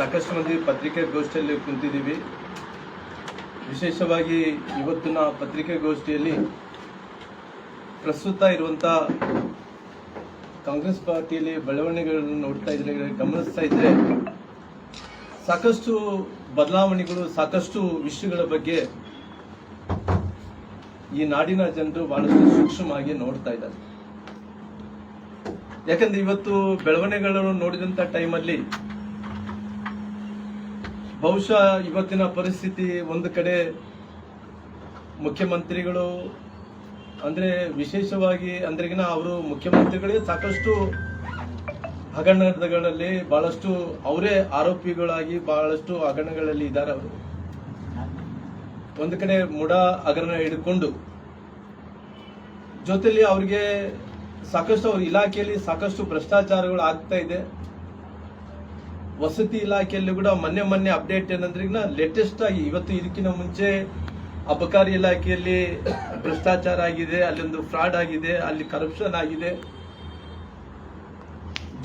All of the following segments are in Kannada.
ಸಾಕಷ್ಟು ಮಂದಿ ಪತ್ರಿಕಾಗೋಷ್ಠಿಯಲ್ಲಿ ಕುಂತಿದ್ದೀವಿ. ವಿಶೇಷವಾಗಿ ಇವತ್ತಿನ ಪತ್ರಿಕಾಗೋಷ್ಠಿಯಲ್ಲಿ ಪ್ರಸ್ತುತ ಇರುವಂಥ ಕಾಂಗ್ರೆಸ್ ಪಾರ್ಟಿಯಲ್ಲಿ ಬೆಳವಣಿಗೆಗಳನ್ನು ನೋಡ್ತಾ ಇದ್ರೆ, ಗಮನಿಸ್ತಾ ಇದ್ರೆ ಸಾಕಷ್ಟು ಬದಲಾವಣೆಗಳು, ಸಾಕಷ್ಟು ವಿಷಯಗಳ ಬಗ್ಗೆ ಈ ನಾಡಿನ ಜನರು ಬಹಳಷ್ಟು ಸೂಕ್ಷ್ಮವಾಗಿ ನೋಡ್ತಾ ಇದ್ದಾರೆ. ಯಾಕಂದ್ರೆ ಇವತ್ತು ಬೆಳವಣಿಗೆಗಳನ್ನು ನೋಡಿದಂತ ಟೈಮಲ್ಲಿ ಬಹುಶಃ ಇವತ್ತಿನ ಪರಿಸ್ಥಿತಿ ಒಂದು ಕಡೆ ಮುಖ್ಯಮಂತ್ರಿಗಳು, ಅಂದರೆ ವಿಶೇಷವಾಗಿ ಅಂದ್ರೆಗಿನ ಅವರು ಮುಖ್ಯಮಂತ್ರಿಗಳಿಗೆ ಸಾಕಷ್ಟು ಹಗರಣಗಳಲ್ಲಿ ಬಹಳಷ್ಟು ಅವರೇ ಆರೋಪಿಗಳಾಗಿ ಬಹಳಷ್ಟು ಹಗರಣಗಳಲ್ಲಿ ಇದ್ದಾರೆ ಅವರು. ಒಂದು ಕಡೆ ಮುಡ ಹಗರಣ ಹಿಡ್ಕೊಂಡು ಜೊತೆಯಲ್ಲಿ ಅವ್ರಿಗೆ ಸಾಕಷ್ಟು ಅವ್ರ ಇಲಾಖೆಯಲ್ಲಿ ಸಾಕಷ್ಟು ಭ್ರಷ್ಟಾಚಾರಗಳು ಆಗ್ತಾ ಇದೆ. ವಸತಿ ಇಲಾಖೆಯಲ್ಲಿ ಕೂಡ ಮೊನ್ನೆ ಮೊನ್ನೆ ಅಪ್ಡೇಟ್ ಏನಂದ್ರೆ ಲೇಟೆಸ್ಟ್ ಆಗಿ ಇವತ್ತು ಇದಕ್ಕಿಂತ ಮುಂಚೆ ಅಬಕಾರಿ ಇಲಾಖೆಯಲ್ಲಿ ಭ್ರಷ್ಟಾಚಾರ ಆಗಿದೆ, ಅಲ್ಲೊಂದು ಫ್ರಾಡ್ ಆಗಿದೆ, ಅಲ್ಲಿ ಕರಪ್ಷನ್ ಆಗಿದೆ.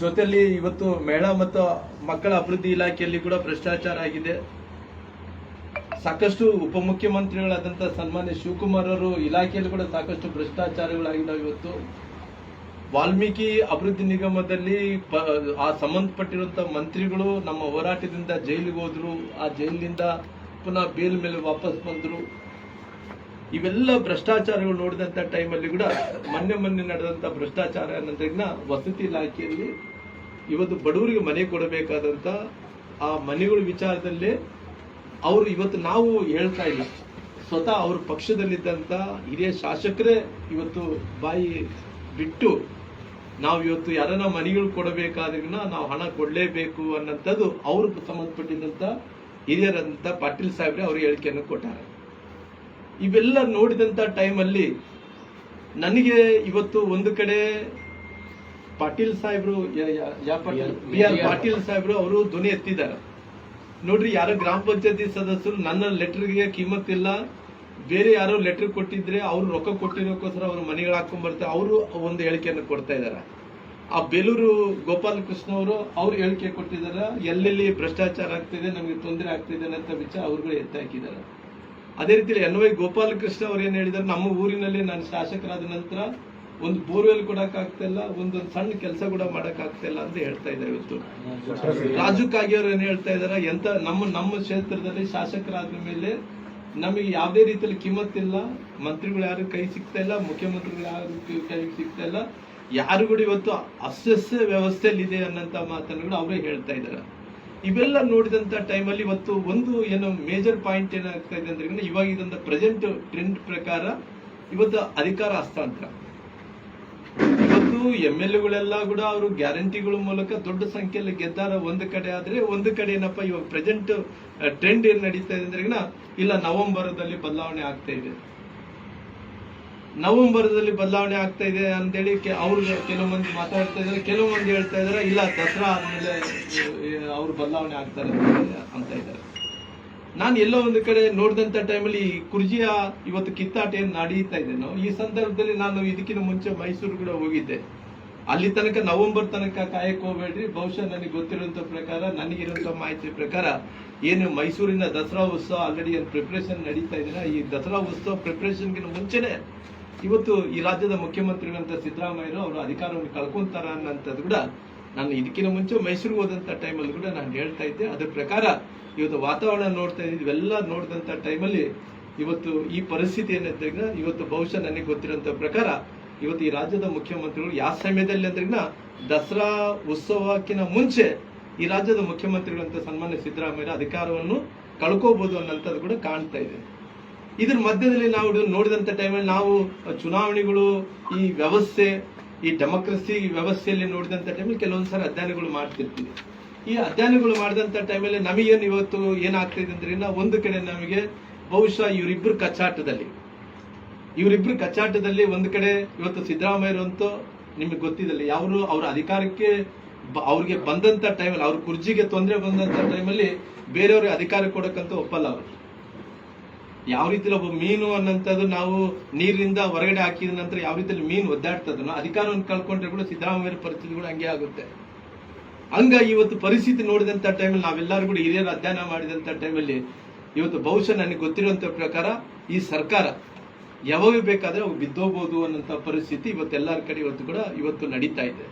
ಜೊತೆಯಲ್ಲಿ ಇವತ್ತು ಮಹಿಳಾ ಮತ್ತು ಮಕ್ಕಳ ಅಭಿವೃದ್ಧಿ ಇಲಾಖೆಯಲ್ಲಿ ಕೂಡ ಭ್ರಷ್ಟಾಚಾರ ಆಗಿದೆ. ಸಾಕಷ್ಟು ಉಪಮುಖ್ಯಮಂತ್ರಿಗಳಾದಂತಹ ಸನ್ಮಾನ್ಯ ಶಿವಕುಮಾರ್ ಅವರು ಇಲಾಖೆಯಲ್ಲಿ ಕೂಡ ಸಾಕಷ್ಟು ಭ್ರಷ್ಟಾಚಾರಗಳಾಗಿದ್ದಾವೆ ಇವತ್ತು. ವಾಲ್ಮೀಕಿ ಅಭಿವೃದ್ಧಿ ನಿಗಮದಲ್ಲಿ ಆ ಸಂಬಂಧಪಟ್ಟಿರುವಂತ ಮಂತ್ರಿಗಳು ನಮ್ಮ ಹೋರಾಟದಿಂದ ಜೈಲಿಗೆ ಹೋದ್ರು. ಆ ಜೈಲಿನಿಂದ ಪುನಃ ಬೇಲ್ ಮೇಲೆ ವಾಪಸ್ ಬಂದ್ರು. ಇವೆಲ್ಲ ಭ್ರಷ್ಟಾಚಾರಗಳು ನೋಡಿದಂತ ಟೈಮಲ್ಲಿ ಕೂಡ ಮೊನ್ನೆ ಮೊನ್ನೆ ನಡೆದಂತ ಭ್ರಷ್ಟಾಚಾರ ಅನ್ನೋದ್ರಿಂದ ವಸತಿ ಇಲಾಖೆಯಲ್ಲಿ ಇವತ್ತು ಬಡವರಿಗೆ ಮನೆ ಕೊಡಬೇಕಾದಂತ ಆ ಮನೆಗಳ ವಿಚಾರದಲ್ಲಿ ಅವರು ಇವತ್ತು ನಾವು ಹೇಳ್ತಾ ಇಲ್ಲ. ಸ್ವತಃ ಅವ್ರ ಪಕ್ಷದಲ್ಲಿದ್ದಂತ ಹಿರಿಯ ಶಾಸಕರೇ ಇವತ್ತು ಬಾಯಿ ಬಿಟ್ಟು ನಾವು ಇವತ್ತು ಯಾರನ್ನ ಮನೆಗಳು ಕೊಡಬೇಕಾದ್ರೂ ನಾವು ಹಣ ಕೊಡಲೇಬೇಕು ಅನ್ನೋಂಥದ್ದು ಅವ್ರಿಗೆ ಸಂಬಂಧಪಟ್ಟಿದ್ದಂತ ಹಿರಿಯರಂತ ಪಾಟೀಲ್ ಸಾಹೇಬ್ರೆ ಅವ್ರ ಹೇಳಿಕೆಯನ್ನು ಕೊಟ್ಟಾರೆ. ಇವೆಲ್ಲ ನೋಡಿದಂತ ಟೈಮಲ್ಲಿ ನನಗೆ ಇವತ್ತು ಒಂದು ಕಡೆ ಪಾಟೀಲ್ ಸಾಹೇಬ್ರು ಪಾಟೀಲ್ ಬಿ ಆರ್ ಪಾಟೀಲ್ ಸಾಹೇಬ್ರು ಅವರು ಧ್ವನಿ ಎತ್ತಿದ್ದಾರೆ. ನೋಡ್ರಿ ಯಾರೋ ಗ್ರಾಮ ಪಂಚಾಯತಿ ಸದಸ್ಯರು ನನ್ನ ಲೆಟರ್ಗೆ ಕಿಮ್ಮತ್ ಇಲ್ಲ ಬೇರೆ ಯಾರೋ ಲೆಟರ್ ಕೊಟ್ಟಿದ್ರೆ ಅವ್ರು ರೊಕ್ಕ ಕೊಟ್ಟಿರೋಕ್ಕೋಸ್ಕರ ಅವ್ರ ಮನೆಗಳು ಹಾಕೊಂಡ್ ಬರ್ತಾರೆ. ಅವರು ಒಂದು ಹೇಳಿಕೆಯನ್ನು ಕೊಡ್ತಾ ಇದ್ದಾರೆ. ಆ ಬೇಲೂರು ಗೋಪಾಲ ಕೃಷ್ಣ ಅವರು ಅವ್ರು ಹೇಳಿಕೆ ಕೊಟ್ಟಿದ್ದಾರೆ. ಎಲ್ಲೆಲ್ಲಿ ಭ್ರಷ್ಟಾಚಾರ ಆಗ್ತಿದೆ, ನಮಗೆ ತೊಂದರೆ ಆಗ್ತಿದೆ ಅಂತ ವಿಚಾರ ಅವ್ರುಗಳು ಎತ್ತಿ ಹಾಕಿದ್ದಾರೆ. ಅದೇ ರೀತಿ ಎನ್ ವೈ ಗೋಪಾಲ ಕೃಷ್ಣ ಅವ್ರು ಏನ್ ಹೇಳಿದಾರೆ ನಮ್ಮ ಊರಿನಲ್ಲಿ ನಾನು ಶಾಸಕರಾದ ನಂತರ ಒಂದು ಬೋರ್ವೆಲ್ ಕೊಡಕ್ ಆಗ್ತಿಲ್ಲ, ಒಂದೊಂದು ಸಣ್ಣ ಕೆಲಸ ಕೂಡ ಮಾಡಕ್ ಆಗ್ತಿಲ್ಲ ಅಂತ ಹೇಳ್ತಾ ಇದ್ದಾರೆ ಇವತ್ತು. ರಾಜು ಅವ್ರು ಏನ್ ಹೇಳ್ತಾ ಇದಾರೆ ಎಂತ ನಮ್ಮ ನಮ್ಮ ಕ್ಷೇತ್ರದಲ್ಲಿ ಶಾಸಕರಾದ ಮೇಲೆ ನಮಗೆ ಯಾವುದೇ ರೀತಿಯಲ್ಲಿ ಕಿಮ್ಮತ್ತಿಲ್ಲ ಮಂತ್ರಿಗಳು ಯಾರು ಕೈ ಸಿಗ್ತಾ ಇಲ್ಲ, ಮುಖ್ಯಮಂತ್ರಿಗಳು ಯಾರು ಕೈ- ಸಿಗ್ತಾ ಇಲ್ಲ. ಯಾರು ಕೂಡ ಇವತ್ತು ಅಸ್ವಸ್ಥ ವ್ಯವಸ್ಥೆಯಲ್ಲಿ ಇದೆ ಅನ್ನಂತ ಮಾತನ್ನು ಅವರೇ ಹೇಳ್ತಾ ಇದ್ದಾರೆ. ಇವೆಲ್ಲ ನೋಡಿದಂತ ಟೈಮಲ್ಲಿ ಇವತ್ತು ಒಂದು ಏನು ಮೇಜರ್ ಪಾಯಿಂಟ್ ಏನಾಗ್ತಾ ಇದೆ ಅಂದ್ರೆ ಇವಾಗ ಇದೊಂದು ಪ್ರೆಸೆಂಟ್ ಟ್ರೆಂಡ್ ಪ್ರಕಾರ ಇವತ್ತು ಅಧಿಕಾರ ಹಸ್ತಾಂತರ. ಇವತ್ತು ಎಂ ಎಲ್ ಎಗಳೆಲ್ಲ ಕೂಡ ಅವರು ಗ್ಯಾರಂಟಿಗಳ ಮೂಲಕ ದೊಡ್ಡ ಸಂಖ್ಯೆಯಲ್ಲಿ ಗೆದ್ದಾರ ಒಂದು ಕಡೆ ಆದ್ರೆ ಒಂದು ಕಡೆ ಏನಪ್ಪ, ಇವಾಗ ಪ್ರೆಸೆಂಟ್ ಟ್ರೆಂಡ್ ಏನ್ ನಡೀತಾ ಇದೆ ಅಂದ್ರೆ ಇಲ್ಲ, ನವೆಂಬರದಲ್ಲಿ ಬದಲಾವಣೆ ಆಗ್ತಾ ಇದೆ. ನವೆಂಬರದಲ್ಲಿ ಬದಲಾವಣೆ ಆಗ್ತಾ ಇದೆ ಅಂತೇಳಿ ಅವ್ರು ಕೆಲವು ಮಂದಿ ಮಾತಾಡ್ತಾ ಇದಾರೆ ಕೆಲವು ಮಂದಿ ಹೇಳ್ತಾ ಇದಾರೆ ಇಲ್ಲ, ದಸರಾ ಆದ್ಮೇಲೆ ಅವ್ರು ಬದಲಾವಣೆ ಆಗ್ತಾರೆ ಅಂತ ಇದ್ದಾರೆ. ನಾನು ಎಲ್ಲೋ ಒಂದು ಕಡೆ ನೋಡಿದಂತ ಟೈಮಲ್ಲಿ ಈ ಕುರ್ಜಿಯ ಇವತ್ತು ಕಿತ್ತಾಟ ಏನು ನಡೀತಾ ಇದ್ದೇನೋ ಈ ಸಂದರ್ಭದಲ್ಲಿ ನಾನು ಇದಕ್ಕಿಂತ ಮುಂಚೆ ಮೈಸೂರು ಕೂಡ ಹೋಗಿದ್ದೆ. ಅಲ್ಲಿ ತನಕ ನವೆಂಬರ್ ತನಕ ಕಾಯಕ್ ಹೋಗ್ಬೇಡ್ರಿ. ಬಹುಶಃ ನನಗೆ ಗೊತ್ತಿರುವಂತ ಪ್ರಕಾರ, ನನಗಿರುವಂತ ಮಾಹಿತಿ ಪ್ರಕಾರ ಏನು ಮೈಸೂರಿನ ದಸರಾ ಉತ್ಸವ ಆಲ್ರೆಡಿ ಏನು ಪ್ರಿಪ್ರೇಷನ್ ನಡೀತಾ ಇದೆ ಈ ದಸರಾ ಉತ್ಸವ ಪ್ರಿಪ್ರೇಷನ್ಗಿಂತ ಮುಂಚೆನೆ ಇವತ್ತು ಈ ರಾಜ್ಯದ ಮುಖ್ಯಮಂತ್ರಿಗಳಂತ ಸಿದ್ದರಾಮಯ್ಯರು ಅವರು ಅಧಿಕಾರವನ್ನು ಕಳ್ಕೊಂತಾರ ಅನ್ನೋಂಥದ್ದು ಕೂಡ ನಾನು ಇದಕ್ಕಿಂತ ಮುಂಚೆ ಮೈಸೂರಿಗೆ ಹೋದಂಥ ಟೈಮಲ್ಲಿ ಕೂಡ ನಾನು ಹೇಳ್ತಾ ಇದ್ದೆ. ಅದ್ರ ಪ್ರಕಾರ ಇವತ್ತು ವಾತಾವರಣ ನೋಡ್ತಾ ಇದ್ದೀವಿ. ಇವೆಲ್ಲ ನೋಡಿದಂಥ ಟೈಮಲ್ಲಿ ಇವತ್ತು ಈ ಪರಿಸ್ಥಿತಿ ಏನಿದ್ದಾಗ ಇವತ್ತು ಬಹುಶಃ ನನಗೆ ಗೊತ್ತಿರೋಂಥ ಪ್ರಕಾರ ಇವತ್ತು ಈ ರಾಜ್ಯದ ಮುಖ್ಯಮಂತ್ರಿಗಳು ಯಾವ ಸಮಯದಲ್ಲಿ ಅಂದ್ರಿಗಿನ ದಸರಾ ಉತ್ಸವಕ್ಕಿಂತ ಮುಂಚೆ ಈ ರಾಜ್ಯದ ಮುಖ್ಯಮಂತ್ರಿಗಳಂತ ಸನ್ಮಾನ್ಯ ಸಿದ್ದರಾಮಯ್ಯ ಅಧಿಕಾರವನ್ನು ಕಳ್ಕೋಬಹುದು ಅನ್ನೋಂಥದ್ದು ಕೂಡ ಕಾಣ್ತಾ ಇದೆ. ಇದ್ರ ಮಧ್ಯದಲ್ಲಿ ನಾವು ನೋಡಿದಂತ ಟೈಮಲ್ಲಿ ನಾವು ಚುನಾವಣೆಗಳು ಈ ವ್ಯವಸ್ಥೆ ಈ ಡೆಮೋಕ್ರಸಿ ವ್ಯವಸ್ಥೆಯಲ್ಲಿ ನೋಡಿದಂಥ ಟೈಮಲ್ಲಿ ಕೆಲವೊಂದು ಕೆಲವೊಂದ್ಸಲ ಅಧ್ಯಯನಗಳು ಮಾಡ್ತಿರ್ತೀವಿ. ಈ ಅಧ್ಯಯನಗಳು ಮಾಡಿದಂಥ ಟೈಮಲ್ಲಿ ನಮಗೇನು ಇವತ್ತು ಏನಾಗ್ತಿದೆ ಅಂದ್ರೆ ಒಂದು ಕಡೆ ನಮಗೆ ಬಹುಶಃ ಇವರಿಬ್ಬರು ಕಚ್ಚಾಟದಲ್ಲಿ. ಇವರಿಬ್ಬರು ಕಚ್ಚಾಟದಲ್ಲಿ ಒಂದು ಕಡೆ ಇವತ್ತು ಸಿದ್ದರಾಮಯ್ಯರು ಅಂತೂ ನಿಮಗೆ ಗೊತ್ತಿದಲ್ಲ ಯಾರು ಅವ್ರ ಅಧಿಕಾರಕ್ಕೆ ಅವ್ರಿಗೆ ಬಂದಂಥ ಟೈಮಲ್ಲಿ ಅವ್ರ ಕುರ್ಜಿಗೆ ತೊಂದರೆ ಬಂದಂಥ ಟೈಮಲ್ಲಿ ಬೇರೆಯವ್ರಿಗೆ ಅಧಿಕಾರ ಕೊಡೋಕ್ಕಂತೂ ಒಪ್ಪಲ್ಲ ಅವರು. ಯಾವ ರೀತಿಲಿ ಒಬ್ಬ ಮೀನು ಅನ್ನಂತದ್ದು ನಾವು ನೀರಿನಿಂದ ಹೊರಗಡೆ ಹಾಕಿದ ನಂತರ ಯಾವ ರೀತಿಯಲ್ಲಿ ಮೀನು ಒದ್ದಾಡ್ತದನೋ ಅಧಿಕಾರವನ್ನು ಕಳ್ಕೊಂಡ್ರೆ ಕೂಡ ಸಿದ್ದರಾಮಯ್ಯ ಪರಿಸ್ಥಿತಿ ಕೂಡ ಹಂಗೆ ಆಗುತ್ತೆ. ಹಂಗ ಇವತ್ತು ಪರಿಸ್ಥಿತಿ ನೋಡಿದಂತ ಟೈಮಲ್ಲಿ ನಾವೆಲ್ಲರೂ ಕೂಡ ಹಿರಿಯರು ಅಧ್ಯಯನ ಮಾಡಿದಂತ ಟೈಮಲ್ಲಿ ಇವತ್ತು ಬಹುಶಃ ನನಗೆ ಗೊತ್ತಿರುವಂತ ಪ್ರಕಾರ ಈ ಸರ್ಕಾರ ಯಾವಾಗ ಬೇಕಾದ್ರೆ ಅವು ಬಿದ್ದೋಗ್ಬೋದು ಅನ್ನೋಂಥ ಪರಿಸ್ಥಿತಿ ಇವತ್ತೆಲ್ಲರ ಕಡೆ ಇವತ್ತು ಕೂಡ ಇವತ್ತು ನಡೀತಾ ಇದೆ.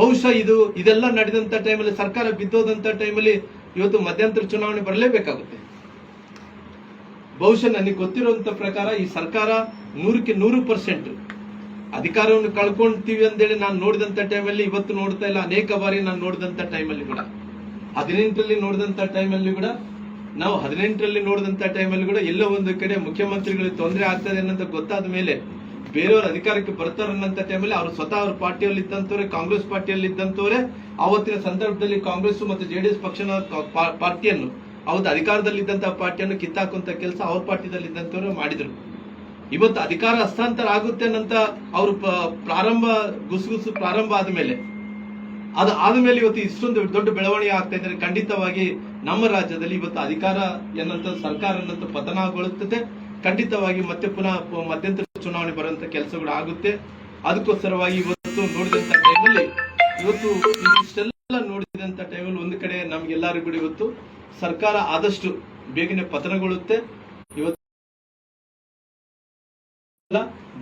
ಬಹುಶಃ ಇದು ಇದೆಲ್ಲ ನಡೆದಂತ ಟೈಮಲ್ಲಿ ಸರ್ಕಾರ ಬಿದ್ದೋದಂತ ಟೈಮಲ್ಲಿ ಇವತ್ತು ಮಧ್ಯಂತರ ಚುನಾವಣೆ ಬರಲೇಬೇಕಾಗುತ್ತೆ. ಬಹುಶಃ ನನಗೆ ಗೊತ್ತಿರುವಂತ ಪ್ರಕಾರ ಈ ಸರ್ಕಾರ ನೂರಕ್ಕೆ ನೂರು ಪರ್ಸೆಂಟ್ ಅಧಿಕಾರವನ್ನು ಕಳ್ಕೊಂತೀವಿ ಅಂತೇಳಿ ನಾನು ನೋಡಿದಂತ ಟೈಮಲ್ಲಿ ಇವತ್ತು ನೋಡ್ತಾ ಇಲ್ಲ. ಅನೇಕ ಬಾರಿ ನಾನು ನೋಡಿದಂತ ಟೈಮಲ್ಲಿ ಕೂಡ. ಹದಿನೆಂಟರಲ್ಲಿ ನೋಡಿದಂತ ಟೈಮಲ್ಲಿ ಕೂಡ, ನಾವು ಹದಿನೆಂಟರಲ್ಲಿ ನೋಡಿದಂತ ಟೈಮಲ್ಲಿ ಕೂಡ ಎಲ್ಲೋ ಒಂದು ಕಡೆ ಮುಖ್ಯಮಂತ್ರಿಗಳಿಗೆ ತೊಂದರೆ ಆಗ್ತದೆ ಅನ್ನೋದು ಗೊತ್ತಾದ ಮೇಲೆ ಬೇರೆಯವರು ಅಧಿಕಾರಕ್ಕೆ ಬರ್ತಾರೆ ಅನ್ನೋಂಥ ಟೈಮಲ್ಲಿ ಅವರು ಸ್ವತಃ ಅವ್ರ ಪಾರ್ಟಿಯಲ್ಲಿ ಇದ್ದಂತವ್ರೆ, ಕಾಂಗ್ರೆಸ್ ಪಾರ್ಟಿಯಲ್ಲಿ ಇದ್ದಂತವ್ರೆ ಆವತ್ತಿನ ಸಂದರ್ಭದಲ್ಲಿ ಕಾಂಗ್ರೆಸ್ ಮತ್ತು ಜೆಡಿಎಸ್ ಪಕ್ಷದ ಪಾರ್ಟಿಯನ್ನು ಅವತ್ತು ಅಧಿಕಾರದಲ್ಲಿ ಇದ್ದಂತಹ ಪಾರ್ಟಿಯನ್ನು ಕಿತ್ತಾಕುವಂತ ಕೆಲಸ ಅವ್ರ ಪಾರ್ಟಿದಲ್ಲಿ ಇದ್ದಂತವ್ರು ಮಾಡಿದ್ರು. ಇವತ್ತು ಅಧಿಕಾರ ಹಸ್ತಾಂತರ ಆಗುತ್ತೆ ಅನ್ನಂತ ಅವರು ಪ್ರಾರಂಭ, ಗುಸುಗುಸು ಪ್ರಾರಂಭ ಆದ್ಮೇಲೆ. ಅದು ಆದ್ಮೇಲೆ ಇವತ್ತು ಇಷ್ಟೊಂದು ದೊಡ್ಡ ಬೆಳವಣಿಗೆ ಆಗ್ತಾ ಇದ್ರೆ ಖಂಡಿತವಾಗಿ ನಮ್ಮ ರಾಜ್ಯದಲ್ಲಿ ಇವತ್ತು ಅಧಿಕಾರ ಎನ್ನಂತ ಸರ್ಕಾರ ಅನ್ನಂತ ಪತನಗೊಳ್ಳುತ್ತದೆ ಖಂಡಿತವಾಗಿ ಮತ್ತೆ ಪುನಃ ಮಧ್ಯಂತರ ಚುನಾವಣೆ ಬರುವಂತ ಕೆಲಸಗಳು ಆಗುತ್ತೆ. ಅದಕ್ಕೋಸ್ಕರವಾಗಿ ಇವತ್ತು ನೋಡಿದಂತ ಟೈಮಲ್ಲಿ ಇವತ್ತು ಇಷ್ಟೆಲ್ಲ ನೋಡಿದಂತ ಟೈಮಲ್ಲಿ ಒಂದು ಕಡೆ ನಮ್ಗೆಲ್ಲರಿಗೂ ಇವತ್ತು ಸರ್ಕಾರ ಆದಷ್ಟು ಬೇಗನೆ ಪತನಗೊಳ್ಳುತ್ತೆ. ಇವತ್ತು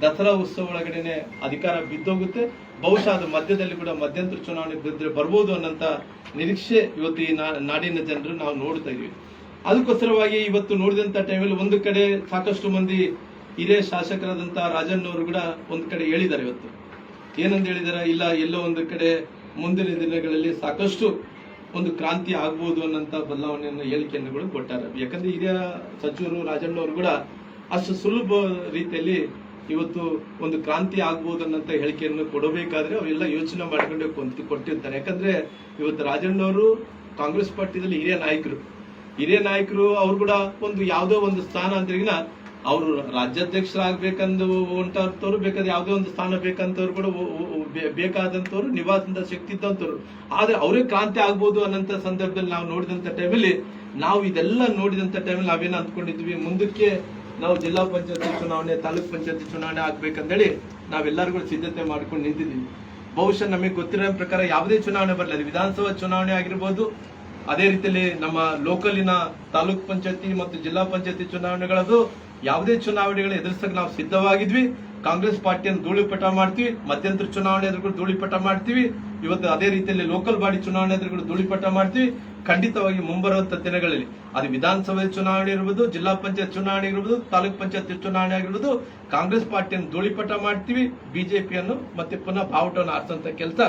ದಸರಾ ಉತ್ಸವ ಒಳಗಡೆನೆ ಅಧಿಕಾರ ಬಿದ್ದೋಗುತ್ತೆ. ಬಹುಶಃ ಅದು ಮಧ್ಯದಲ್ಲಿ ಕೂಡ ಮಧ್ಯಂತರ ಚುನಾವಣೆ ಬಿದ್ದರೆ ಬರ್ಬೋದು ಅನ್ನೋಂತ ನಿರೀಕ್ಷೆ ಇವತ್ತು ಈ ನಾಡಿನ ಜನರು ನಾವು ನೋಡ್ತಾ ಇದೀವಿ ಅದಕ್ಕೋಸ್ಕರವಾಗಿ ಇವತ್ತು ನೋಡಿದಂತ ಟೈಮಲ್ಲಿ ಒಂದು ಕಡೆ ಸಾಕಷ್ಟು ಮಂದಿ ಹಿರಿಯ ಶಾಸಕರಾದಂಥ ರಾಜಣ್ಣವರು ಕೂಡ ಒಂದು ಕಡೆ ಹೇಳಿದ್ದಾರೆ ಇವತ್ತು. ಏನಂತ ಹೇಳಿದಾರೆ? ಇಲ್ಲ, ಎಲ್ಲೋ ಒಂದು ಕಡೆ ಮುಂದಿನ ದಿನಗಳಲ್ಲಿ ಸಾಕಷ್ಟು ಒಂದು ಕ್ರಾಂತಿ ಆಗ್ಬೋದು ಅನ್ನಂತ ಬದಲಾವಣೆಯನ್ನು ಹೇಳಿಕೆಯನ್ನು ಕೂಡ ಕೊಟ್ಟಾರೆ. ಯಾಕಂದ್ರೆ ಹಿರಿಯ ಸಚಿವರು ರಾಜಣ್ಣ ಅವರು ಕೂಡ ಅಷ್ಟು ಸುಲಭ ರೀತಿಯಲ್ಲಿ ಇವತ್ತು ಒಂದು ಕ್ರಾಂತಿ ಆಗ್ಬೋದು ಅನ್ನಂತ ಹೇಳಿಕೆಯನ್ನು ಕೊಡಬೇಕಾದ್ರೆ ಅವೆಲ್ಲ ಯೋಚನೆ ಮಾಡ್ಕೊಂಡು ಕೊಂತ, ಕೊಟ್ಟಿರ್ತಾರೆ. ಯಾಕಂದ್ರೆ ಇವತ್ತು ರಾಜಣ್ಣ ಅವರು ಕಾಂಗ್ರೆಸ್ ಪಾರ್ಟಿದಲ್ಲಿ ಹಿರಿಯ ನಾಯಕರು. ಹಿರಿಯ ನಾಯಕರು ಅವ್ರು ಕೂಡ ಒಂದು ಯಾವುದೋ ಒಂದು ಸ್ಥಾನ ಅಂದ್ರಿಗಿನ ಅವರು ರಾಜ್ಯಾಧ್ಯಕ್ಷರಾಗಬೇಕಂದು ಹೊಂಟವ್ರು ಬೇಕಾದ್ರೆ ಯಾವುದೇ ಒಂದು ಸ್ಥಾನ ಬೇಕಂತವ್ರು ಕೂಡ ಬೇಕಾದಂಥವ್ರು ಒ- ಒ- ಬೇಕಾದಂತವ್ರು ನಿವಾಸದ ಶಕ್ತಿ ಇದ್ದಂತವ್ರು ಆದರೆ ಅವರೇ ಕ್ರಾಂತಿ ಆಗ್ಬೋದು ಅನ್ನೋಂಥ ಸಂದರ್ಭದಲ್ಲಿ ನಾವು ನೋಡಿದಂತ ಟೈಮಲ್ಲಿ ನಾವು ಇದೆಲ್ಲ ನೋಡಿದಂತ ಟೈಮಲ್ಲಿ ನಾವೇನು ಅಂದ್ಕೊಂಡಿದ್ವಿ? ಮುಂದಕ್ಕೆ ನಾವು ಜಿಲ್ಲಾ ಪಂಚಾಯತಿ ಚುನಾವಣೆ, ತಾಲೂಕ್ ಪಂಚಾಯತಿ ಚುನಾವಣೆ ಆಗ್ಬೇಕಂತೇಳಿ ನಾವೆಲ್ಲರೂ ಸಿದ್ಧತೆ ಮಾಡ್ಕೊಂಡು ನಿಂತಿದ್ದೀವಿ ಬಹುಶಃ ನಮಗೆ ಗೊತ್ತಿರೋ ಪ್ರಕಾರ ಯಾವುದೇ ಚುನಾವಣೆ ಬರಲಿ ಅದು ವಿಧಾನಸಭಾ ಚುನಾವಣೆ ಆಗಿರ್ಬೋದು, ಅದೇ ರೀತಿಯಲ್ಲಿ ನಮ್ಮ ಲೋಕಲಿನ ತಾಲೂಕ್ ಪಂಚಾಯತಿ ಮತ್ತು ಜಿಲ್ಲಾ ಪಂಚಾಯತಿ ಚುನಾವಣೆಗಳದು ಯಾವುದೇ ಚುನಾವಣೆಗಳು ಎದುರಿಸಕ್ಕೆ ನಾವು ಸಿದ್ಧವಾಗಿದ್ವಿ. ಕಾಂಗ್ರೆಸ್ ಪಾರ್ಟಿಯನ್ನು ಧೂಳಿಪಟ ಮಾಡ್ತೀವಿ. ಮಧ್ಯಂತರ ಚುನಾವಣೆ ಎದುರುಗಳು ಧೂಳಿಪಟ ಮಾಡ್ತೀವಿ. ಇವತ್ತು ಅದೇ ರೀತಿಯಲ್ಲಿ ಲೋಕಲ್ ಬಾಡಿ ಚುನಾವಣೆ ಎದುರುಗಳು ಧೂಳಿಪಟ ಮಾಡ್ತೀವಿ. ಖಂಡಿತವಾಗಿ ಮುಂಬರುವಂತ ದಿನಗಳಲ್ಲಿ, ಅದು ವಿಧಾನಸಭೆ ಚುನಾವಣೆ ಇರ್ಬೋದು, ಜಿಲ್ಲಾ ಪಂಚಾಯತ್ ಚುನಾವಣೆ ಇರ್ಬೋದು, ತಾಲೂಕ್ ಪಂಚಾಯತ್ ಚುನಾವಣೆ ಆಗಿರ್ಬೋದು, ಕಾಂಗ್ರೆಸ್ ಪಾರ್ಟಿಯನ್ನು ಧೂಳಿಪಟ ಮಾಡ್ತೀವಿ. ಬಿಜೆಪಿಯನ್ನು ಮತ್ತೆ ಪುನಃ ಬಾವುಟವನ್ನು ಹಾರಿಸುವಂತ ಕೆಲಸ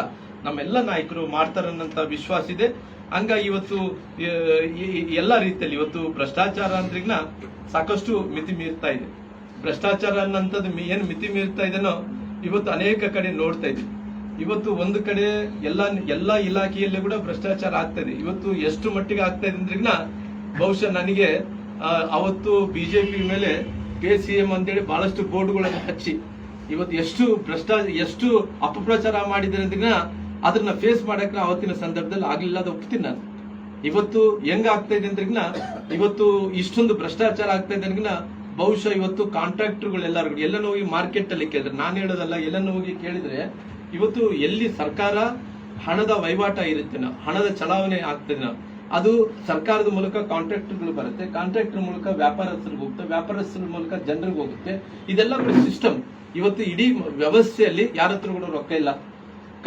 ನಮ್ಮೆಲ್ಲ ನಾಯಕರು ಮಾಡ್ತಾರನ್ನಂತ ವಿಶ್ವಾಸ ಇದೆ. ಹಂಗಾಗಿ ಇವತ್ತು ಎಲ್ಲ ರೀತಿಯಲ್ಲಿ ಇವತ್ತು ಭ್ರಷ್ಟಾಚಾರ ಅಂದ್ರಿಗ್ನ ಸಾಕಷ್ಟು ಮಿತಿ ಮೀರ್ತಾ ಇದೆ. ಭ್ರಷ್ಟಾಚಾರ ಅನ್ನಂಥದ್ದು ಏನ್ ಮಿತಿ ಮೀರ್ತಾ ಇದೆನೋ ಇವತ್ತು ಅನೇಕ ಕಡೆ ನೋಡ್ತಾ ಇದ್ದೀವಿ. ಇವತ್ತು ಒಂದು ಕಡೆ ಎಲ್ಲ ಎಲ್ಲ ಇಲಾಖೆಯಲ್ಲಿ ಕೂಡ ಭ್ರಷ್ಟಾಚಾರ ಆಗ್ತಾ ಇದೆ. ಇವತ್ತು ಎಷ್ಟು ಮಟ್ಟಿಗೆ ಆಗ್ತಾ ಇದೆ ಅಂದ್ರಿಗ್ನ ಬಹುಶಃ ನನಗೆ ಅವತ್ತು ಬಿಜೆಪಿ ಮೇಲೆ ಕೆ ಸಿ ಎಂ ಅಂತೇಳಿ ಬಹಳಷ್ಟು ಬೋರ್ಡ್ಗಳನ್ನು ಹಚ್ಚಿ, ಇವತ್ತು ಎಷ್ಟು ಭ್ರಷ್ಟಾಚಾರ ಎಷ್ಟು ಅಪಪ್ರಚಾರ ಮಾಡಿದ್ರೆ ಅಂದ್ರಿಗ್ನ ಅದನ್ನ ಫೇಸ್ ಮಾಡಕ್ ನಾ ಅವತ್ತಿನ ಸಂದರ್ಭದಲ್ಲಿ ಆಗ್ಲಿಲ್ಲ ಅದು ಒಪ್ತೀನಿ ನಾನು. ಇವತ್ತು ಹೆಂಗ ಆಗ್ತಾ ಇದೆ ಅಂದ್ರಿಗ್ನ ಇವತ್ತು ಇಷ್ಟೊಂದು ಭ್ರಷ್ಟಾಚಾರ ಆಗ್ತಾ ಇದೆ ಅಂದ್ರಿಗ್ನ ಬಹುಶಃ ಇವತ್ತು ಕಾಂಟ್ರಾಕ್ಟರ್ಗಳು ಎಲ್ಲರೂ ಎಲ್ಲನೂ ಹೋಗಿ ಮಾರ್ಕೆಟ್ ಅಲ್ಲಿ ಕೇಳಿದ್ರೆ, ನಾನು ಹೇಳೋದಲ್ಲ, ಎಲ್ಲನೂ ಹೋಗಿ ಕೇಳಿದ್ರೆ ಇವತ್ತು ಎಲ್ಲಿ ಸರ್ಕಾರ ಹಣದ ವಹಿವಾಟ ಇರುತ್ತೆ ಹಣದ ಚಲಾವಣೆ ಆಗ್ತದೆ ಅದು ಸರ್ಕಾರದ ಮೂಲಕ ಕಾಂಟ್ರಾಕ್ಟರ್ಗಳು ಬರುತ್ತೆ ಕಾಂಟ್ರಾಕ್ಟರ್ ಮೂಲಕ ವ್ಯಾಪಾರಸ್ಥರಿಗೆ ಹೋಗುತ್ತೆ ವ್ಯಾಪಾರಸ್ಥರ ಮೂಲಕ ಜನರಿಗೆ ಹೋಗುತ್ತೆ. ಇದೆಲ್ಲ ಸಿಸ್ಟಮ್ ಇವತ್ತು ಇಡೀ ವ್ಯವಸ್ಥೆಯಲ್ಲಿ ಯಾರ ಹತ್ರ ಕೂಡ ರೊಕ್ಕ ಇಲ್ಲ.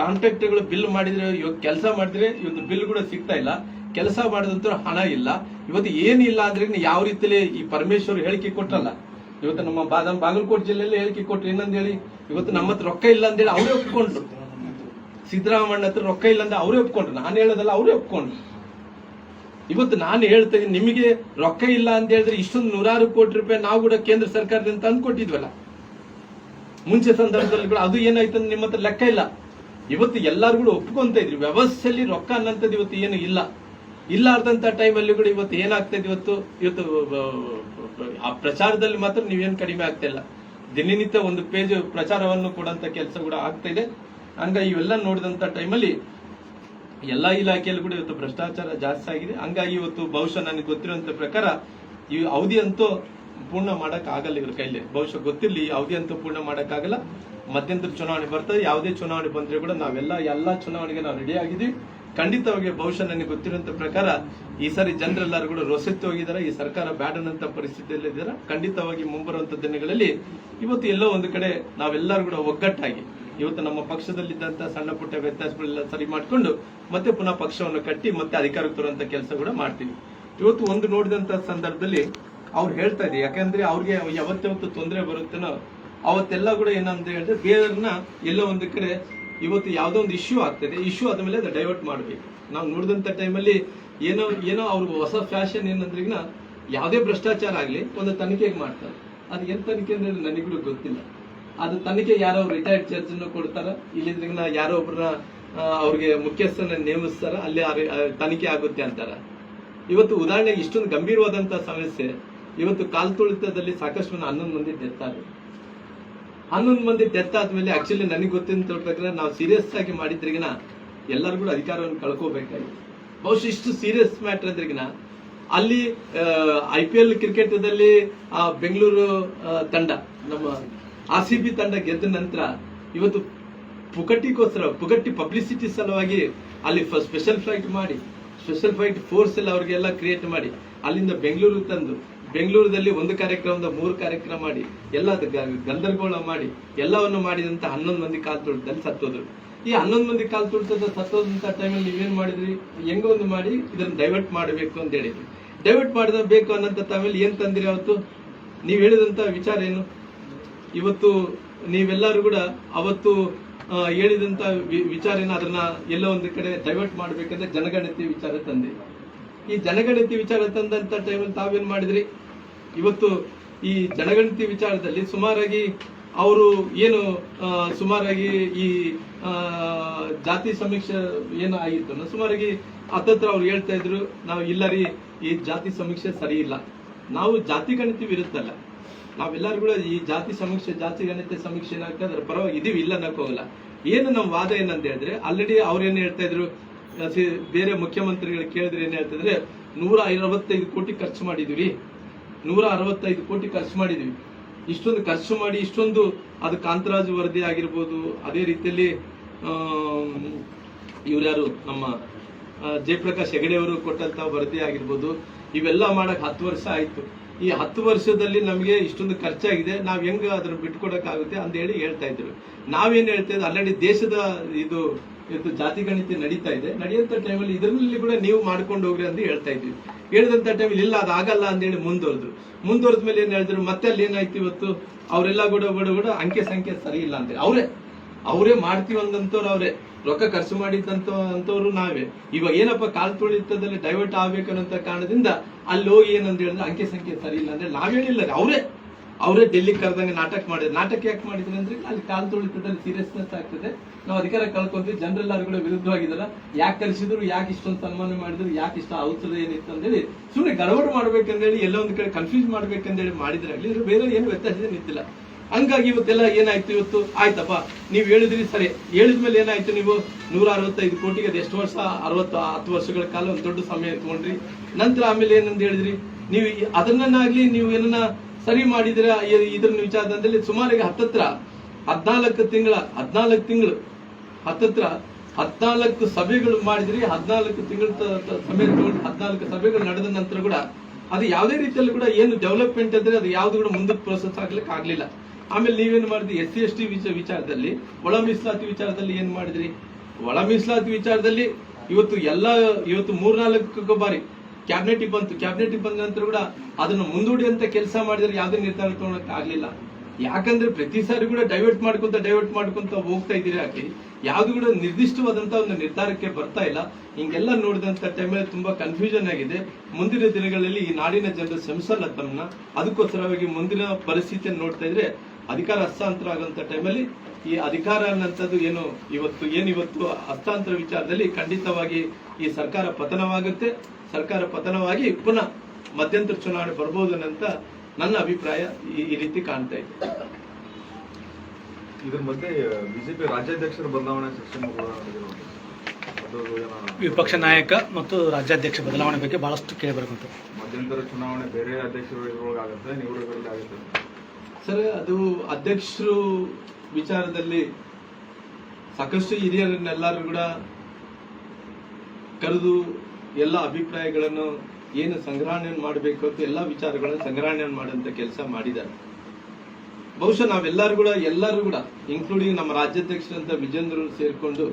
ಕಾಂಟ್ರಾಕ್ಟರ್ಗಳು ಬಿಲ್ ಮಾಡಿದ್ರೆ, ಇವಾಗ ಕೆಲಸ ಮಾಡಿದ್ರೆ ಇವತ್ತು ಬಿಲ್ ಕೂಡ ಸಿಗ್ತಾ ಇಲ್ಲ. ಕೆಲಸ ಮಾಡಿದಂತ ಹಣ ಇಲ್ಲ. ಇವತ್ತು ಏನಿಲ್ಲ ಅಂದ್ರೆ ಯಾವ ರೀತಿಲಿ ಈ ಪರಮೇಶ್ವರ್ ಹೇಳಿಕೆ ಕೊಟ್ಟಲ್ಲ ಇವತ್ತು ನಮ್ಮ ಬಾದಾಮ್, ಬಾಗಲಕೋಟೆ ಜಿಲ್ಲೆಯಲ್ಲಿ ಹೇಳಿಕೆ ಕೊಟ್ರು. ಏನಂತ ಹೇಳಿ, ಇವತ್ತು ನಮ್ಮ ಹತ್ರ ರೊಕ್ಕ ಇಲ್ಲ ಅಂತೇಳಿ ಅವರೇ ಒಪ್ಕೊಂಡ್ರು. ಸಿದ್ದರಾಮಣ್ಣ ಹತ್ರ ರೊಕ್ಕ ಇಲ್ಲ ಅಂತ ಅವರೇ ಒಪ್ಕೊಂಡ್ರು. ನಾನು ಹೇಳೋದಲ್ಲ, ಅವರೇ ಒಪ್ಕೊಂಡ್ರು. ಇವತ್ತು ನಾನು ಹೇಳ್ತಾ ನಿಮಗೆ ರೊಕ್ಕ ಇಲ್ಲ ಅಂತ ಹೇಳಿದ್ರೆ ಇಷ್ಟೊಂದು ನೂರಾರು ಕೋಟಿ ರೂಪಾಯಿ ನಾವು ಕೂಡ ಕೇಂದ್ರ ಸರ್ಕಾರದಿಂದ ತಂದು ಕೊಟ್ಟಿದ್ವಲ್ಲ ಮುಂಚೆ ಸಂದರ್ಭದಲ್ಲಿ ಕೂಡ ಅದು ಏನಾಯ್ತು ಅಂದ್ರೆ ನಿಮ್ಮ ಹತ್ರ ಲೆಕ್ಕ ಇಲ್ಲ. ಇವತ್ತು ಎಲ್ಲಾರ್ಗು ಕೂಡ ಒಪ್ಕೊಂತ ಇದ್ರಿ. ವ್ಯವಸ್ಥೆಯಲ್ಲಿ ರೊಕ್ಕ ಅನ್ನಂಥದ್ದು ಇವತ್ತು ಏನು ಇಲ್ಲ. ಇಲ್ಲಾರ್ದಂತ ಟೈಮಲ್ಲಿ ಕೂಡ ಇವತ್ತು ಏನಾಗ್ತಾ ಇವತ್ತು? ಇವತ್ತು ಆ, ಪ್ರಚಾರದಲ್ಲಿ ಮಾತ್ರ ನೀವೇನು ಕಡಿಮೆ ಆಗ್ತಾ ಇಲ್ಲ. ದಿನನಿತ್ಯ ಒಂದು ಪೇಜ್ ಪ್ರಚಾರವನ್ನು ಕೊಡಂತ ಕೆಲಸ ಕೂಡ ಆಗ್ತಾ ಇದೆ. ಹಂಗಾಗಿ ಇವೆಲ್ಲ ನೋಡಿದಂತ ಟೈಮಲ್ಲಿ ಎಲ್ಲಾ ಇಲಾಖೆಯಲ್ಲೂ ಕೂಡ ಇವತ್ತು ಭ್ರಷ್ಟಾಚಾರ ಜಾಸ್ತಿ ಆಗಿದೆ. ಹಂಗಾಗಿ ಇವತ್ತು ಬಹುಶಃ ನನಗೆ ಗೊತ್ತಿರುವಂತ ಪ್ರಕಾರ ಈ ಅವಧಿ ಅಂತೂ ಪೂರ್ಣ ಮಾಡಕ್ ಆಗಲ್ಲ ಇವ್ರ ಕೈಲಿ. ಬಹುಶಃ ಗೊತ್ತಿರಲಿ, ಯಾವ್ದೇ ಅಂತ ಪೂರ್ಣ ಮಾಡಕ್ ಆಗಲ್ಲ ಮಧ್ಯಂತರ ಚುನಾವಣೆ ಬರ್ತದೆ, ಯಾವುದೇ ಚುನಾವಣೆ ಬಂದ್ರೆ ಕೂಡ ನಾವೆಲ್ಲ ಎಲ್ಲಾ ಚುನಾವಣೆಗೆ ನಾವು ರೆಡಿ ಆಗಿದ್ದೀವಿ. ಖಂಡಿತವಾಗಿ ಬಹುಶಃ ನನಗೆ ಗೊತ್ತಿರುವಂತ ಪ್ರಕಾರ ಈ ಸಾರಿ ಜನರೆಲ್ಲರೂ ಕೂಡ ರೊಸೆತ್ತು ಹೋಗಿದ್ದಾರೆ, ಈ ಸರ್ಕಾರ ಬ್ಯಾಡನಂತ ಪರಿಸ್ಥಿತಿಯಲ್ಲಿ ಇದ್ದಾರೆ. ಖಂಡಿತವಾಗಿ ಮುಂಬರುವಂತ ದಿನಗಳಲ್ಲಿ ಇವತ್ತು ಎಲ್ಲೋ ಒಂದು ಕಡೆ ನಾವೆಲ್ಲರೂ ಕೂಡ ಒಗ್ಗಟ್ಟಾಗಿ, ಇವತ್ತು ನಮ್ಮ ಪಕ್ಷದಲ್ಲಿದ್ದಂತ ಸಣ್ಣ ಪುಟ್ಟ ವ್ಯತ್ಯಾಸಗಳೆಲ್ಲ ಸರಿ ಮಾಡಿಕೊಂಡು ಮತ್ತೆ ಪುನಃ ಪಕ್ಷವನ್ನು ಕಟ್ಟಿ ಮತ್ತೆ ಅಧಿಕಾರಕ್ಕೆ ತರುವಂತ ಕೆಲಸ ಕೂಡ ಮಾಡ್ತೀವಿ. ಇವತ್ತು ಒಂದು ನೋಡಿದಂತ ಸಂದರ್ಭದಲ್ಲಿ ಅವ್ರು ಹೇಳ್ತಾ ಇದೆ, ಯಾಕಂದ್ರೆ ಅವ್ರಿಗೆ ಯಾವತ್ತಾವತ್ತು ತೊಂದರೆ ಬರುತ್ತೇನೋ, ಅವತ್ತೆಲ್ಲ ಕೂಡ ಏನಂತ ಹೇಳಿದ್ರೆ ಬೇರೆಯವ್ರನ್ನ ಎಲ್ಲೋ ಒಂದು ಕಡೆ ಇವತ್ತು ಯಾವುದೋ ಒಂದು ಇಶ್ಯೂ ಆಗ್ತದೆ ಇಶ್ಯೂ ಆದಮೇಲೆ ಅದನ್ನ ಡೈವರ್ಟ್ ಮಾಡ್ಬೇಕು. ನಾವು ನೋಡಿದಂತ ಟೈಮಲ್ಲಿ ಏನೋ ಏನೋ ಅವ್ರ ಹೊಸ ಫ್ಯಾಷನ್ ಏನಂದ್ರೆ ಈಗ ಯಾವುದೇ ಭ್ರಷ್ಟಾಚಾರ ಆಗಲಿ, ಒಂದು ತನಿಖೆಗೆ ಮಾಡ್ತಾರೆ. ಅದು ಏನು ತನಿಖೆ ಅಂದ್ರೆ ನನಗೂ ಗೊತ್ತಿಲ್ಲ. ಅದು ತನಿಖೆ ಯಾರೋ ರಿಟೈರ್ಡ್ ಜಡ್ಜ್ ಕೊಡ್ತಾರ ಇಲ್ಲಿದ್ರಿಗಿನ ಯಾರೋ ಒಬ್ಬರನ್ನ ಅವ್ರಿಗೆ ಮುಖ್ಯಸ್ಥನ ನೇಮಿಸ್ತಾರ, ಅಲ್ಲಿ ತನಿಖೆ ಆಗುತ್ತೆ ಅಂತಾರ. ಇವತ್ತು ಉದಾಹರಣೆಗೆ ಇಷ್ಟೊಂದು ಗಂಭೀರವಾದಂತ ಸಮಸ್ಯೆ ಇವತ್ತು ಕಾಲ್ ತುಳಿತದಲ್ಲಿ ಸಾಕಷ್ಟು ಹನ್ನೊಂದು ಮಂದಿ ಡೆತ್ ಆದ್ರು. ಹನ್ನೊಂದು ಮಂದಿ ಡೆತ್ ಆದ್ಮೇಲೆ ಆಕ್ಚುಲಿ ನನಗೆ ಗೊತ್ತಿನ ಪ್ರಕಾರ ನಾವು ಸೀರಿಯಸ್ ಆಗಿ ಮಾಡಿದ್ರಿಗಿನ ಎಲ್ಲರೂ ಕೂಡ ಅಧಿಕಾರವನ್ನು ಕಳ್ಕೋಬೇಕಾಗಿತ್ತು. ಬಹುಶಃ ಇಷ್ಟು ಸೀರಿಯಸ್ ಮ್ಯಾಟರ್ ಅಂದ್ರಿಗಿನ ಅಲ್ಲಿ ಐ ಪಿ ಎಲ್ ಕ್ರಿಕೆಟ್ದಲ್ಲಿ ಆ, ಬೆಂಗಳೂರು ತಂಡ, ನಮ್ಮ ಆರ್ ಸಿ ಬಿ ತಂಡ ಗೆದ್ದ ನಂತರ ಇವತ್ತು ಪುಕಟ್ಟಿಗೋಸ್ಕರ ಪುಗಟ್ಟಿ ಪಬ್ಲಿಸಿಟಿ ಸಲುವಾಗಿ ಅಲ್ಲಿ ಸ್ಪೆಷಲ್ ಫ್ಲೈಟ್ ಮಾಡಿ ಸ್ಪೆಷಲ್ ಫ್ಲೈಟ್ ಫೋರ್ಸ್ ಎಲ್ಲ ಅವ್ರಿಗೆಲ್ಲ ಕ್ರಿಯೇಟ್ ಮಾಡಿ, ಅಲ್ಲಿಂದ ಬೆಂಗಳೂರು ತಂದು ಬೆಂಗಳೂರಲ್ಲಿ ಒಂದು ಕಾರ್ಯಕ್ರಮದ ಮೂರು ಕಾರ್ಯಕ್ರಮ ಮಾಡಿ, ಎಲ್ಲ ಗಂದರಗೋಳ ಮಾಡಿ, ಎಲ್ಲವನ್ನು ಮಾಡಿದಂತ ಹನ್ನೊಂದು ಮಂದಿ ಕಾಲು ತುಳಿತದಲ್ಲಿ ಸತ್ತೋದ್ರು. ಈ ಹನ್ನೊಂದು ಮಂದಿ ಕಾಲು ತುಳಿತದ ಸತ್ತೋದಂತ ಟೈಮಲ್ಲಿ ನೀವೇನ್ ಮಾಡಿದ್ರಿ? ಹೆಂಗ ಒಂದು ಮಾಡಿ ಇದನ್ನ ಡೈವರ್ಟ್ ಮಾಡಬೇಕು ಅಂತ ಹೇಳಿದ್ರಿ. ಡೈವರ್ಟ್ ಮಾಡಿದ ಬೇಕು ಅನ್ನೋಂಥ ಟೈಮಲ್ಲಿ ಏನ್ ತಂದಿರಿ ಅವತ್ತು? ನೀವ್ ಹೇಳಿದಂತ ವಿಚಾರ ಏನು? ಇವತ್ತು ನೀವೆಲ್ಲರೂ ಕೂಡ ಅವತ್ತು ಹೇಳಿದಂತ ವಿಚಾರ ಏನು? ಅದನ್ನ ಎಲ್ಲ ಒಂದು ಕಡೆ ಡೈವರ್ಟ್ ಮಾಡ್ಬೇಕಂದ್ರೆ ಜನಗಣತಿ ವಿಚಾರ ತಂದೆ ಈ ಜನಗಣತಿ ವಿಚಾರ ತಂದಂತ ಟೈಮಲ್ಲಿ ತಾವೇನ್ ಮಾಡಿದ್ರಿ? ಇವತ್ತು ಈ ಜನಗಣತಿ ವಿಚಾರದಲ್ಲಿ ಸುಮಾರಾಗಿ ಅವರು ಏನು ಸುಮಾರಾಗಿ ಈ ಜಾತಿ ಸಮೀಕ್ಷೆ ಏನು ಆಗಿತ್ತು ಸುಮಾರಾಗಿ ಹತ್ತತ್ರ ಅವ್ರು ಹೇಳ್ತಾ ಇದ್ರು, ನಾವು ಇಲ್ಲ ರೀ, ಈ ಜಾತಿ ಸಮೀಕ್ಷೆ ಸರಿ ಇಲ್ಲ. ನಾವು ಜಾತಿ ಗಣತಿ ವಿರುದ್ಧಲ್ಲ ನಾವೆಲ್ಲರೂ ಕೂಡ ಈ ಜಾತಿ ಸಮೀಕ್ಷೆ, ಜಾತಿ ಗಣಿತ ಸಮೀಕ್ಷೆ ಏನಾಗ್ತದ್ರ ಪರವಾಗಿ ಇದೀವಿ, ಇಲ್ಲ ಹೋಗಲ್ಲ. ಏನು ನಮ್ಮ ವಾದ ಏನಂತ ಹೇಳಿದ್ರೆ ಆಲ್ರೆಡಿ ಏನು ಹೇಳ್ತಾ ಇದ್ರು ಬೇರೆ ಮುಖ್ಯಮಂತ್ರಿಗಳು ಕೇಳಿದ್ರೆ ಏನ್ ಹೇಳ್ತಿದ್ರೆ ನೂರ ಐವತ್ತೈದು ಕೋಟಿ ಖರ್ಚು ಮಾಡಿದ್ವಿ ನೂರ ಅರವತ್ತೈದು ಕೋಟಿ ಖರ್ಚು ಮಾಡಿದ್ದೀವಿ ಇಷ್ಟೊಂದು ಖರ್ಚು ಮಾಡಿ ಇಷ್ಟೊಂದು ಅದು ಕಾಂತರಾಜ್ ವರದಿ ಆಗಿರ್ಬೋದು, ಅದೇ ರೀತಿಯಲ್ಲಿ ಇವ್ರ್ಯಾರು ನಮ್ಮ ಜಯಪ್ರಕಾಶ್ ಹೆಗಡೆ ಅವರು ಕೊಟ್ಟಂತ ವರದಿ ಆಗಿರ್ಬೋದು. ಇವೆಲ್ಲ ಮಾಡಕ್ ಹತ್ತು ವರ್ಷ ಆಯ್ತು. ಈ ಹತ್ತು ವರ್ಷದಲ್ಲಿ ನಮಗೆ ಇಷ್ಟೊಂದು ಖರ್ಚಾಗಿದೆ. ನಾವು ಹೆಂಗ ಅದನ್ನ ಬಿಟ್ಕೊಡಕ್ಕಾಗುತ್ತೆ ಅಂತ ಹೇಳಿ ಹೇಳ್ತಾ ಇದ್ರು. ನಾವೇನು ಹೇಳ್ತಾ ಇದ್ವಿ ಆಲ್ರೆಡಿ ದೇಶದ ಇದು ಇವತ್ತು ಜಾತಿ ಗಣಿತ ನಡೀತಾ ಇದೆ. ನಡೆಯುವಂತ ಟೈಮಲ್ಲಿ ಇದರಲ್ಲಿ ಕೂಡ ನೀವು ಮಾಡ್ಕೊಂಡು ಹೋಗ್ರಿ ಅಂತ ಹೇಳ್ತಾ ಇದ್ವಿ ಹೇಳಿದಂತ ಟೈಮಲ್ಲಿ ಇಲ್ಲ, ಅದು ಆಗಲ್ಲ ಅಂತ ಹೇಳಿ ಮುಂದುವರೆದ್ರು. ಮುಂದುವರೆದ ಮೇಲೆ ಏನ್ ಹೇಳಿದ್ರು? ಮತ್ತೆ ಅಲ್ಲಿ ಏನಾಯ್ತು ಇವತ್ತು? ಅವರೆಲ್ಲ ಕೂಡ ಬಡ ಕೂಡ ಅಂಕೆ ಸಂಖ್ಯೆ ಸರಿ ಇಲ್ಲ ಅಂತ ಅವರೇ ಅವರೇ ಮಾಡ್ತೀವಿ ಅಂದಂತವ್ರು ಅವರೇ. ರೊಕ್ಕ ಖರ್ಚು ಮಾಡಿದ್ದಂತ ಅಂತವ್ರು ನಾವೇ. ಇವಾಗ ಏನಪ್ಪ ಕಾಲ್ ತುಳಿತದಲ್ಲಿ ಡೈವರ್ಟ್ ಆಗ್ಬೇಕನ್ನೋಂತ ಕಾರಣದಿಂದ ಅಲ್ಲಿ ಹೋಗಿ ಏನಂತ ಹೇಳಿದ್ರೆ ಅಂಕೆ ಸಂಖ್ಯೆ ಸರಿ ಇಲ್ಲ ಅಂದ್ರೆ ನಾವ್ ಹೇಳಿಲ್ಲ ಅವರೇ. ಅವರೇ ಡೆಲ್ಲಿ ಕರೆದಂಗೆ ನಾಟಕ ಮಾಡಿದ್ರು. ನಾಟಕ ಯಾಕೆ ಮಾಡಿದ್ರು ಅಂದ್ರೆ ಅಲ್ಲಿ ಕಾಲ್ ತೊಳಿತದಲ್ಲಿ ಸೀರಿಯಸ್ನೆಸ್ ಆಗ್ತದೆ. ನಾವು ಅಧಿಕಾರ ಕಳ್ಕೊಂತೀವಿ ಜನರೆಲ್ಲರೂ ಕೂಡ ವಿರುದ್ಧವಾಗಿದ್ದಲ್ಲ ಯಾಕೆ ಕಲಿಸಿದ್ರು ಯಾಕೆ ಇಷ್ಟೊಂದು ಸನ್ಮಾನ ಮಾಡಿದ್ರು, ಯಾಕೆ ಇಷ್ಟ ಅವಸರ ಏನಿತ್ತು ಅಂತೇಳಿ ಸುಮ್ಮನೆ ಗಡಬಡ ಮಾಡ್ಬೇಕಂದೇಳಿ, ಎಲ್ಲ ಒಂದು ಕಡೆ ಕನ್ಫ್ಯೂಸ್ ಮಾಡ್ಬೇಕಂದೇಳಿ ಮಾಡಿದ್ರೆ ಅಲ್ಲಿ ಬೇರೆ ಏನು ವ್ಯತ್ಯಾಸ ನಿಂತಿಲ್ಲ. ಹಂಗಾಗಿ ಇವತ್ತೆಲ್ಲ ಏನಾಯ್ತು ಇವತ್ತು? ಆಯ್ತಪ್ಪ. ನೀವು ಹೇಳಿದ್ರಿ ಸರಿ. ಹೇಳಿದ್ಮೇಲೆ ಏನಾಯ್ತು ನೀವು? ನೂರ ಅರವತ್ತೈದು ಕೋಟಿಗೆ ಅದು ಎಷ್ಟು ವರ್ಷ? ಅರವತ್ತು, ಹತ್ತು ವರ್ಷಗಳ ಕಾಲ ಒಂದು ದೊಡ್ಡ ಸಮಯ ತಗೊಂಡ್ರಿ ನಂತರ ಆಮೇಲೆ ಏನಂತ ಹೇಳಿದ್ರಿ? ನೀವು ಅದನ್ನಾಗ್ಲಿ ನೀವು ಏನನ್ನ ಸರಿ ಮಾಡಿದ್ರೆ ಇದ್ರ ವಿಚಾರದಲ್ಲಿ ಸುಮಾರಿಗೆ ಹತ್ತತ್ರ ಹದಿನಾಲ್ಕು ತಿಂಗಳ, ಹದ್ನಾಲ್ಕು ತಿಂಗಳು, ಹತ್ತತ್ರ ಹದ್ನಾಲ್ಕು ಸಭೆಗಳು ಮಾಡಿದ್ರಿ, ಹದ್ನಾಲ್ಕು ತಿಂಗಳ ಸಮಯ ತಗೊಂಡು ಹದಿನಾಲ್ಕು ಸಭೆಗಳು ನಡೆದ ನಂತರ ಕೂಡ ಅದು ಯಾವುದೇ ರೀತಿಯಲ್ಲಿ ಕೂಡ ಏನು ಡೆವಲಪ್ಮೆಂಟ್ ಅಂದ್ರೆ ಅದು ಯಾವ್ದು ಕೂಡ ಮುಂದಕ್ಕೆ ಪ್ರೋಸೆಸ್ ಆಗ್ಲಿಕ್ಕೆ ಆಗ್ಲಿಲ್ಲ. ಆಮೇಲೆ ನೀವೇನು ಮಾಡಿದ್ರಿ? ಎಸ್ ಸಿ, ಎಸ್ ಟಿ ವಿಚಾರದಲ್ಲಿ, ಒಳ ಮೀಸಲಾತಿ ವಿಚಾರದಲ್ಲಿ ಏನ್ ಮಾಡಿದ್ರಿ? ಒಳ ಮೀಸಲಾತಿ ವಿಚಾರದಲ್ಲಿ ಇವತ್ತು ಎಲ್ಲ, ಇವತ್ತು ಮೂರ್ನಾಲ್ಕು ಬಾರಿ ಕ್ಯಾಬಿನೆಟ್ ಬಂತು. ಕ್ಯಾಬಿನೆಟ್ ಬಂದ ನಂತರ ಕೂಡ ಅದನ್ನು ಮುಂದೂಡಿಯಂತ ಕೆಲಸ ಮಾಡಿದ್ರೆ ಯಾವುದೇ ನಿರ್ಧಾರ ತಗೊಳಕ್ ಆಗ್ಲಿಲ್ಲ. ಯಾಕಂದ್ರೆ ಪ್ರತಿ ಸಾರಿ ಕೂಡ ಡೈವರ್ಟ್ ಮಾಡ್ಕೊಂತ ಡೈವರ್ಟ್ ಮಾಡ್ಕೊಂತ ಹೋಗ್ತಾ ಇದ್ದೀರಿ ಆಗ್ಲಿ ಯಾವ್ದು ಕೂಡ ನಿರ್ದಿಷ್ಟವಾದಂತ ಒಂದು ನಿರ್ಧಾರಕ್ಕೆ ಬರ್ತಾ ಇಲ್ಲ. ಹಿಂಗೆಲ್ಲ ನೋಡಿದಂತ ಟೈಮಲ್ಲಿ ತುಂಬಾ ಕನ್ಫ್ಯೂಷನ್ ಆಗಿದೆ. ಮುಂದಿನ ದಿನಗಳಲ್ಲಿ ಈ ನಾಡಿನ ಜನರು ಶ್ರಮಿಸಲ್ಲ ತಮ್ಮನ್ನ ಅದಕ್ಕೋಸ್ಕರವಾಗಿ ಮುಂದಿನ ಪರಿಸ್ಥಿತಿಯನ್ನು ನೋಡ್ತಾ ಇದ್ರೆ ಅಧಿಕಾರ ಹಸ್ತಾಂತರ ಆಗುವಂತ ಟೈಮಲ್ಲಿ ಈ ಅಧಿಕಾರ ಅನ್ನಂಥದ್ದು ಏನು ಇವತ್ತು ಏನು ಇವತ್ತು ಹಸ್ತಾಂತರ ವಿಚಾರದಲ್ಲಿ ಖಂಡಿತವಾಗಿ ಈ ಸರ್ಕಾರ ಪತನವಾಗುತ್ತೆ. ಸರ್ಕಾರ ಪತನವಾಗಿ ಪುನಃ ಮಧ್ಯಂತರ ಚುನಾವಣೆ ಬರಬಹುದು ಅಂತ ನನ್ನ ಅಭಿಪ್ರಾಯ ಈ- ರೀತಿ ಕಾಣ್ತಾ ಇದೆ. ಇದ್ರ ಮಧ್ಯೆ ಬಿಜೆಪಿ ರಾಜ್ಯಾಧ್ಯಕ್ಷರ ಬದಲಾವಣೆ ವಿಪಕ್ಷ ನಾಯಕ ಮತ್ತು ರಾಜ್ಯಾಧ್ಯಕ್ಷ ಬದಲಾವಣೆ ಬಗ್ಗೆ ಬಹಳಷ್ಟು ಕೇಳಿಬರುವಂತ ಮಧ್ಯಂತರ ಚುನಾವಣೆ ಬೇರೆ ಅಧ್ಯಕ್ಷರು ಆಗುತ್ತೆ ಆಗುತ್ತೆ ಸರ್ ಅದು ಅಧ್ಯಕ್ಷರು ವಿಚಾರದಲ್ಲಿ ಸಾಕಷ್ಟು ಹಿರಿಯರನ್ನೆಲ್ಲರೂ ಕೂಡ ಕರೆದು ಎಲ್ಲ ಅಭಿಪ್ರಾಯಗಳನ್ನು ಏನು ಸಂಗ್ರಹಣೆ ಮಾಡಬೇಕು ಅಂತ ಎಲ್ಲ ವಿಚಾರಗಳನ್ನು ಸಂಗ್ರಹಣೆ ಮಾಡುವಂತ ಕೆಲಸ ಮಾಡಿದ್ದಾರೆ. ಬಹುಶಃ ನಾವೆಲ್ಲರೂ ಕೂಡ, ಎಲ್ಲರೂ ಕೂಡ ಇನ್ಕ್ಲೂಡಿಂಗ್ ನಮ್ಮ ರಾಜ್ಯಾಧ್ಯಕ್ಷರಂತ ವಿಜೇಂದ್ರ ಸೇರಿಕೊಂಡು,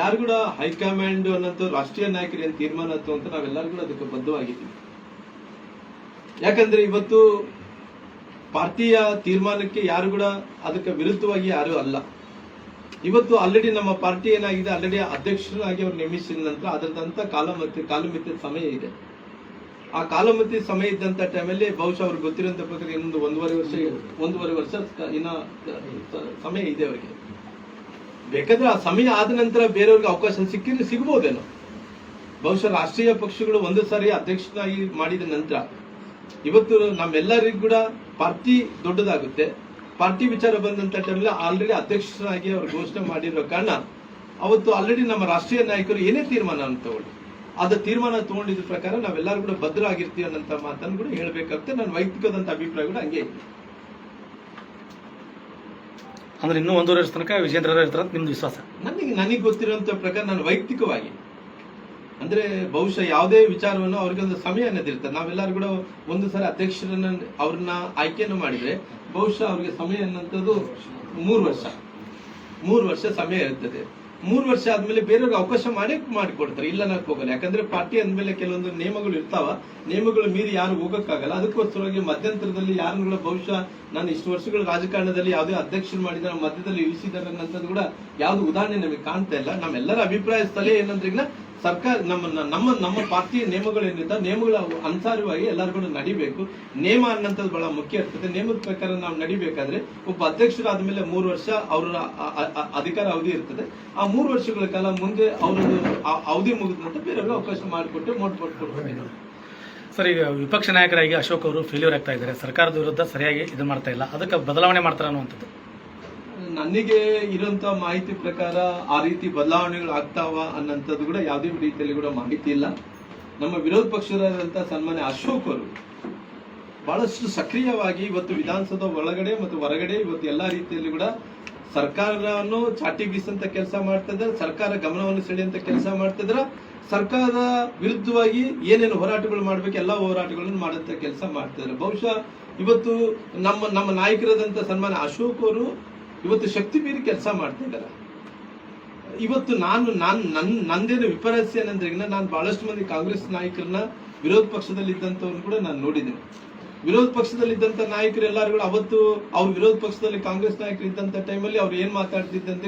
ಯಾರು ಕೂಡ ಹೈಕಮಾಂಡ್ ಅನ್ನೋಂಥ ರಾಷ್ಟ್ರೀಯ ನಾಯಕರು ಏನು ತೀರ್ಮಾನ ಅಂತ ನಾವೆಲ್ಲರೂ ಕೂಡ ಅದಕ್ಕೆ ಬದ್ಧವಾಗಿದ್ದೀವಿ. ಯಾಕಂದ್ರೆ ಇವತ್ತು ಪಾರ್ಟಿಯ ತೀರ್ಮಾನಕ್ಕೆ ಯಾರು ಕೂಡ ಅದಕ್ಕೆ ವಿರುದ್ಧವಾಗಿ ಯಾರು ಅಲ್ಲ. ಇವತ್ತು ಆಲ್ರೆಡಿ ನಮ್ಮ ಪಾರ್ಟಿ ಏನಾಗಿದೆ ಆಲ್ರೆಡಿ ಅಧ್ಯಕ್ಷರಾಗಿ ಅವರು ನೇಮಿಸಿದ ನಂತರ ಅದರದಂತ ಕಾಲಮತಿ, ಕಾಲಮಿತಿ ಸಮಯ ಇದೆ. ಆ ಕಾಲಮಿತಿ ಸಮಯ ಇದ್ದಂತ ಟೈಮಲ್ಲಿ ಬಹುಶಃ ಅವ್ರಿಗೆ ಗೊತ್ತಿರೋಂಥ ಪ್ರಕಾರ ಇನ್ನೊಂದು ಒಂದೂವರೆ ವರ್ಷ ಒಂದೂವರೆ ವರ್ಷ ಇನ್ನ ಸಮಯ ಇದೆ ಅವರಿಗೆ. ಬೇಕಾದ್ರೆ ಆ ಸಮಯ ಆದ ನಂತರ ಬೇರೆಯವ್ರಿಗೆ ಅವಕಾಶ ಸಿಕ್ಕಿದ್ರೆ ಸಿಗ್ಬೋದೇನೋ. ಬಹುಶಃ ರಾಷ್ಟ್ರೀಯ ಪಕ್ಷಗಳು ಒಂದು ಸಾರಿ ಅಧ್ಯಕ್ಷನಾಗಿ ಮಾಡಿದ ನಂತರ, ಇವತ್ತು ನಮ್ಮೆಲ್ಲರಿಗೂ ಕೂಡ ಪಾರ್ಟಿ ದೊಡ್ಡದಾಗುತ್ತೆ. ಪಾರ್ಟಿ ವಿಚಾರ ಬಂದಂತ ಟೈಮ್ಲಿ ಆಲ್ರೆಡಿ ಅಧ್ಯಕ್ಷರಾಗಿ ಅವರು ಘೋಷಣೆ ಮಾಡಿರೋ ಕಾರಣ ಅವತ್ತು ಆಲ್ರೆಡಿ ನಮ್ಮ ರಾಷ್ಟ್ರೀಯ ನಾಯಕರು ಏನೇ ತೀರ್ಮಾನ ತಗೊಳ್ಳಿ. ಅದ ತೀರ್ಮಾನ ತಗೊಂಡಿದ್ದ ಪ್ರಕಾರ ನಾವೆಲ್ಲರೂ ಕೂಡ ಭದ್ರ ಆಗಿರ್ತೀವಿ ಅನ್ನೋಂಥ ಮಾತನ್ನು ಕೂಡ ಹೇಳ್ಬೇಕಾಗುತ್ತೆ. ನನ್ನ ವೈಯಕ್ತಿಕದಂತ ಅಭಿಪ್ರಾಯ ಕೂಡ ಹಂಗೆ ಅಂದ್ರೆ ಇನ್ನೂ ಒಂದೂವರೆ ವರ್ಷ ತನಕ ವಿಜೇಂದ್ರ ಇರ್ತಾರ ನಿಮ್ದು ವಿಶ್ವಾಸ? ನನಗೆ ನನಗೆ ಗೊತ್ತಿರುವಂತ ಪ್ರಕಾರ ನಾನು ವೈಯಕ್ತಿಕವಾಗಿ ಅಂದ್ರೆ ಬಹುಶಃ ಯಾವುದೇ ವಿಚಾರವನ್ನು ಅವ್ರಿಗೆ ಒಂದು ಸಮಯ ಅನ್ನೋದಿರ್ತದೆ ನಾವೆಲ್ಲರೂ ಕೂಡ ಒಂದು ಸಲ ಅಧ್ಯಕ್ಷರನ್ನ, ಅವ್ರನ್ನ ಆಯ್ಕೆಯನ್ನು ಮಾಡಿದ್ರೆ ಬಹುಶಃ ಅವ್ರಿಗೆ ಸಮಯ ಅನ್ನೋಂಥದ್ದು ಮೂರು ವರ್ಷ. ಮೂರು ವರ್ಷ ಸಮಯ ಇರ್ತದೆ. ಮೂರು ವರ್ಷ ಆದ್ಮೇಲೆ ಬೇರೆಯವ್ರಿಗೆ ಅವಕಾಶ ಮಾಡೇ ಮಾಡಿಕೊಡ್ತಾರೆ. ಇಲ್ಲ ನಾವು ಹೋಗಲ್ಲ. ಯಾಕಂದ್ರೆ ಪಾರ್ಟಿ ಅಂದ್ಮೇಲೆ ಕೆಲವೊಂದು ನಿಯಮಗಳು ಇರ್ತಾವ. ನಿಯಮಗಳು ಮೀರಿ ಯಾರು ಹೋಗಕ್ಕಾಗಲ್ಲ. ಅದಕ್ಕೋಸ್ಕರವಾಗಿ ಮಧ್ಯಂತರದಲ್ಲಿ ಯಾರುಗಳ ಬಹುಶಃ ನಾನು ಇಷ್ಟು ವರ್ಷಗಳ ರಾಜಕಾರಣದಲ್ಲಿ ಯಾವುದೇ ಅಧ್ಯಕ್ಷರು ಮಾಡಿದ ಮಧ್ಯದಲ್ಲಿ ಇಳಿಸಿದಾರೆ ಅನ್ನೋದು ಕೂಡ ಯಾವ್ದು ಉದಾಹರಣೆ ನಮಗೆ ಕಾಣ್ತಾ ಇಲ್ಲ. ನಮ್ಮೆಲ್ಲರ ಅಭಿಪ್ರಾಯ ಸ್ಥಳ ಏನಂದ್ರೆ ಸರ್ಕಾರ ನಮ್ಮ ನಮ್ಮ ನಮ್ಮ ಪಾರ್ಟಿಯ ನಿಯಮಗಳು ಏನಿದೆ, ನಿಯಮಗಳ ಅನುಸಾರವಾಗಿ ಎಲ್ಲರೂ ಕೂಡ ನಡಿಬೇಕು. ನಿಯಮ ಅನ್ನೋಂಥದ್ದು ಬಹಳ ಮುಖ್ಯ ಇರ್ತದೆ. ನೇಮದ ಪ್ರಕಾರ ನಾವು ನಡಿಬೇಕಾದ್ರೆ ಒಬ್ಬ ಅಧ್ಯಕ್ಷರಾದ ಮೇಲೆ ಮೂರು ವರ್ಷ ಅವರ ಅಧಿಕಾರ ಅವಧಿ ಇರ್ತದೆ. ಆ ಮೂರು ವರ್ಷಗಳ ಕಾಲ ಮುಂದೆ ಅವರದ್ದು ಅವಧಿ ಮುಗಿದ ನಂತರ ಬೇರೆಯವ್ರಿಗೆ ಅವಕಾಶ ಮಾಡಿಕೊಟ್ಟು ಮಾಡಿಕೊಟ್ಟು ಸರ್, ಈಗ ವಿಪಕ್ಷ ನಾಯಕರಾಗಿ ಅಶೋಕ್ ಅವರು ಫೇಲ್ಯೂರ್ ಆಗ್ತಾ ಇದ್ದಾರೆ. ಸರ್ಕಾರದ ವಿರುದ್ಧ ಸರಿಯಾಗಿ ಇದು ಮಾಡ್ತಾ ಇಲ್ಲ. ಅದಕ್ಕೆ ಬದಲಾವಣೆ ಮಾಡ್ತಾರೆ ಅನ್ನುವಂಥದ್ದು? ನನಗೆ ಇರುವಂತ ಮಾಹಿತಿ ಪ್ರಕಾರ ಆ ರೀತಿ ಬದಲಾವಣೆಗಳು ಆಗ್ತಾವ ಅನ್ನೋಂಥದ್ದು ಕೂಡ ಯಾವುದೇ ರೀತಿಯಲ್ಲಿ ಕೂಡ ಮಾಹಿತಿ ಇಲ್ಲ. ನಮ್ಮ ವಿರೋಧ ಪಕ್ಷದಂತ ಸನ್ಮಾನ್ಯ ಅಶೋಕ್ ಅವರು ಬಹಳಷ್ಟು ಸಕ್ರಿಯವಾಗಿ ಇವತ್ತು ವಿಧಾನಸೌಧ ಒಳಗಡೆ ಮತ್ತು ಹೊರಗಡೆ ಇವತ್ತು ಎಲ್ಲಾ ರೀತಿಯಲ್ಲಿ ಕೂಡ ಸರ್ಕಾರವನ್ನು ಚಾಟಿ ಬೀಸಂತ ಕೆಲಸ ಮಾಡ್ತಾ ಇದ್ದಾರೆ. ಸರ್ಕಾರ ಗಮನವನ್ನು ಸೆಳೆಯುವಂತ ಕೆಲಸ ಮಾಡ್ತಾ ಇದ್ದಾರೆ. ಸರ್ಕಾರದ ವಿರುದ್ಧವಾಗಿ ಏನೇನು ಹೋರಾಟಗಳು ಮಾಡ್ಬೇಕು, ಎಲ್ಲ ಹೋರಾಟಗಳನ್ನು ಮಾಡುವಂತ ಕೆಲಸ ಮಾಡ್ತಿದ್ರು ಬಹುಶಃ ಇವತ್ತು ನಮ್ಮ ನಮ್ಮ ನಾಯಕರಾದಂತ ಸನ್ಮಾನ ಅಶೋಕ್ ಅವರು ಇವತ್ತು ಶಕ್ತಿ ಮೀರಿ ಕೆಲಸ ಮಾಡ್ತಾ ಇದ್ದಾರೆ. ಇವತ್ತು ನಾನು ನಾನು, ನನ್, ನಂದೇನು ವಿಪರ್ಯಾಸ ಏನಂದ್ರೆ ನಾನು ಬಹಳಷ್ಟು ಮಂದಿ ಕಾಂಗ್ರೆಸ್ ನಾಯಕರನ್ನ ವಿರೋಧ ಪಕ್ಷದಲ್ಲಿ ಇದ್ದಂತವ್ರನ್ನ ಕೂಡ ನಾನು ನೋಡಿದ್ದೀನಿ. ವಿರೋಧ ಪಕ್ಷದಲ್ಲಿ ಇದ್ದಂತ ನಾಯಕರು ಎಲ್ಲರೂ ಅವತ್ತು ಅವ್ರ ವಿರೋಧ ಪಕ್ಷದಲ್ಲಿ ಕಾಂಗ್ರೆಸ್ ನಾಯಕರು ಇದ್ದಂತ ಟೈಮಲ್ಲಿ ಅವ್ರು ಏನ್ ಮಾತಾಡ್ತಿದ್ದಂತ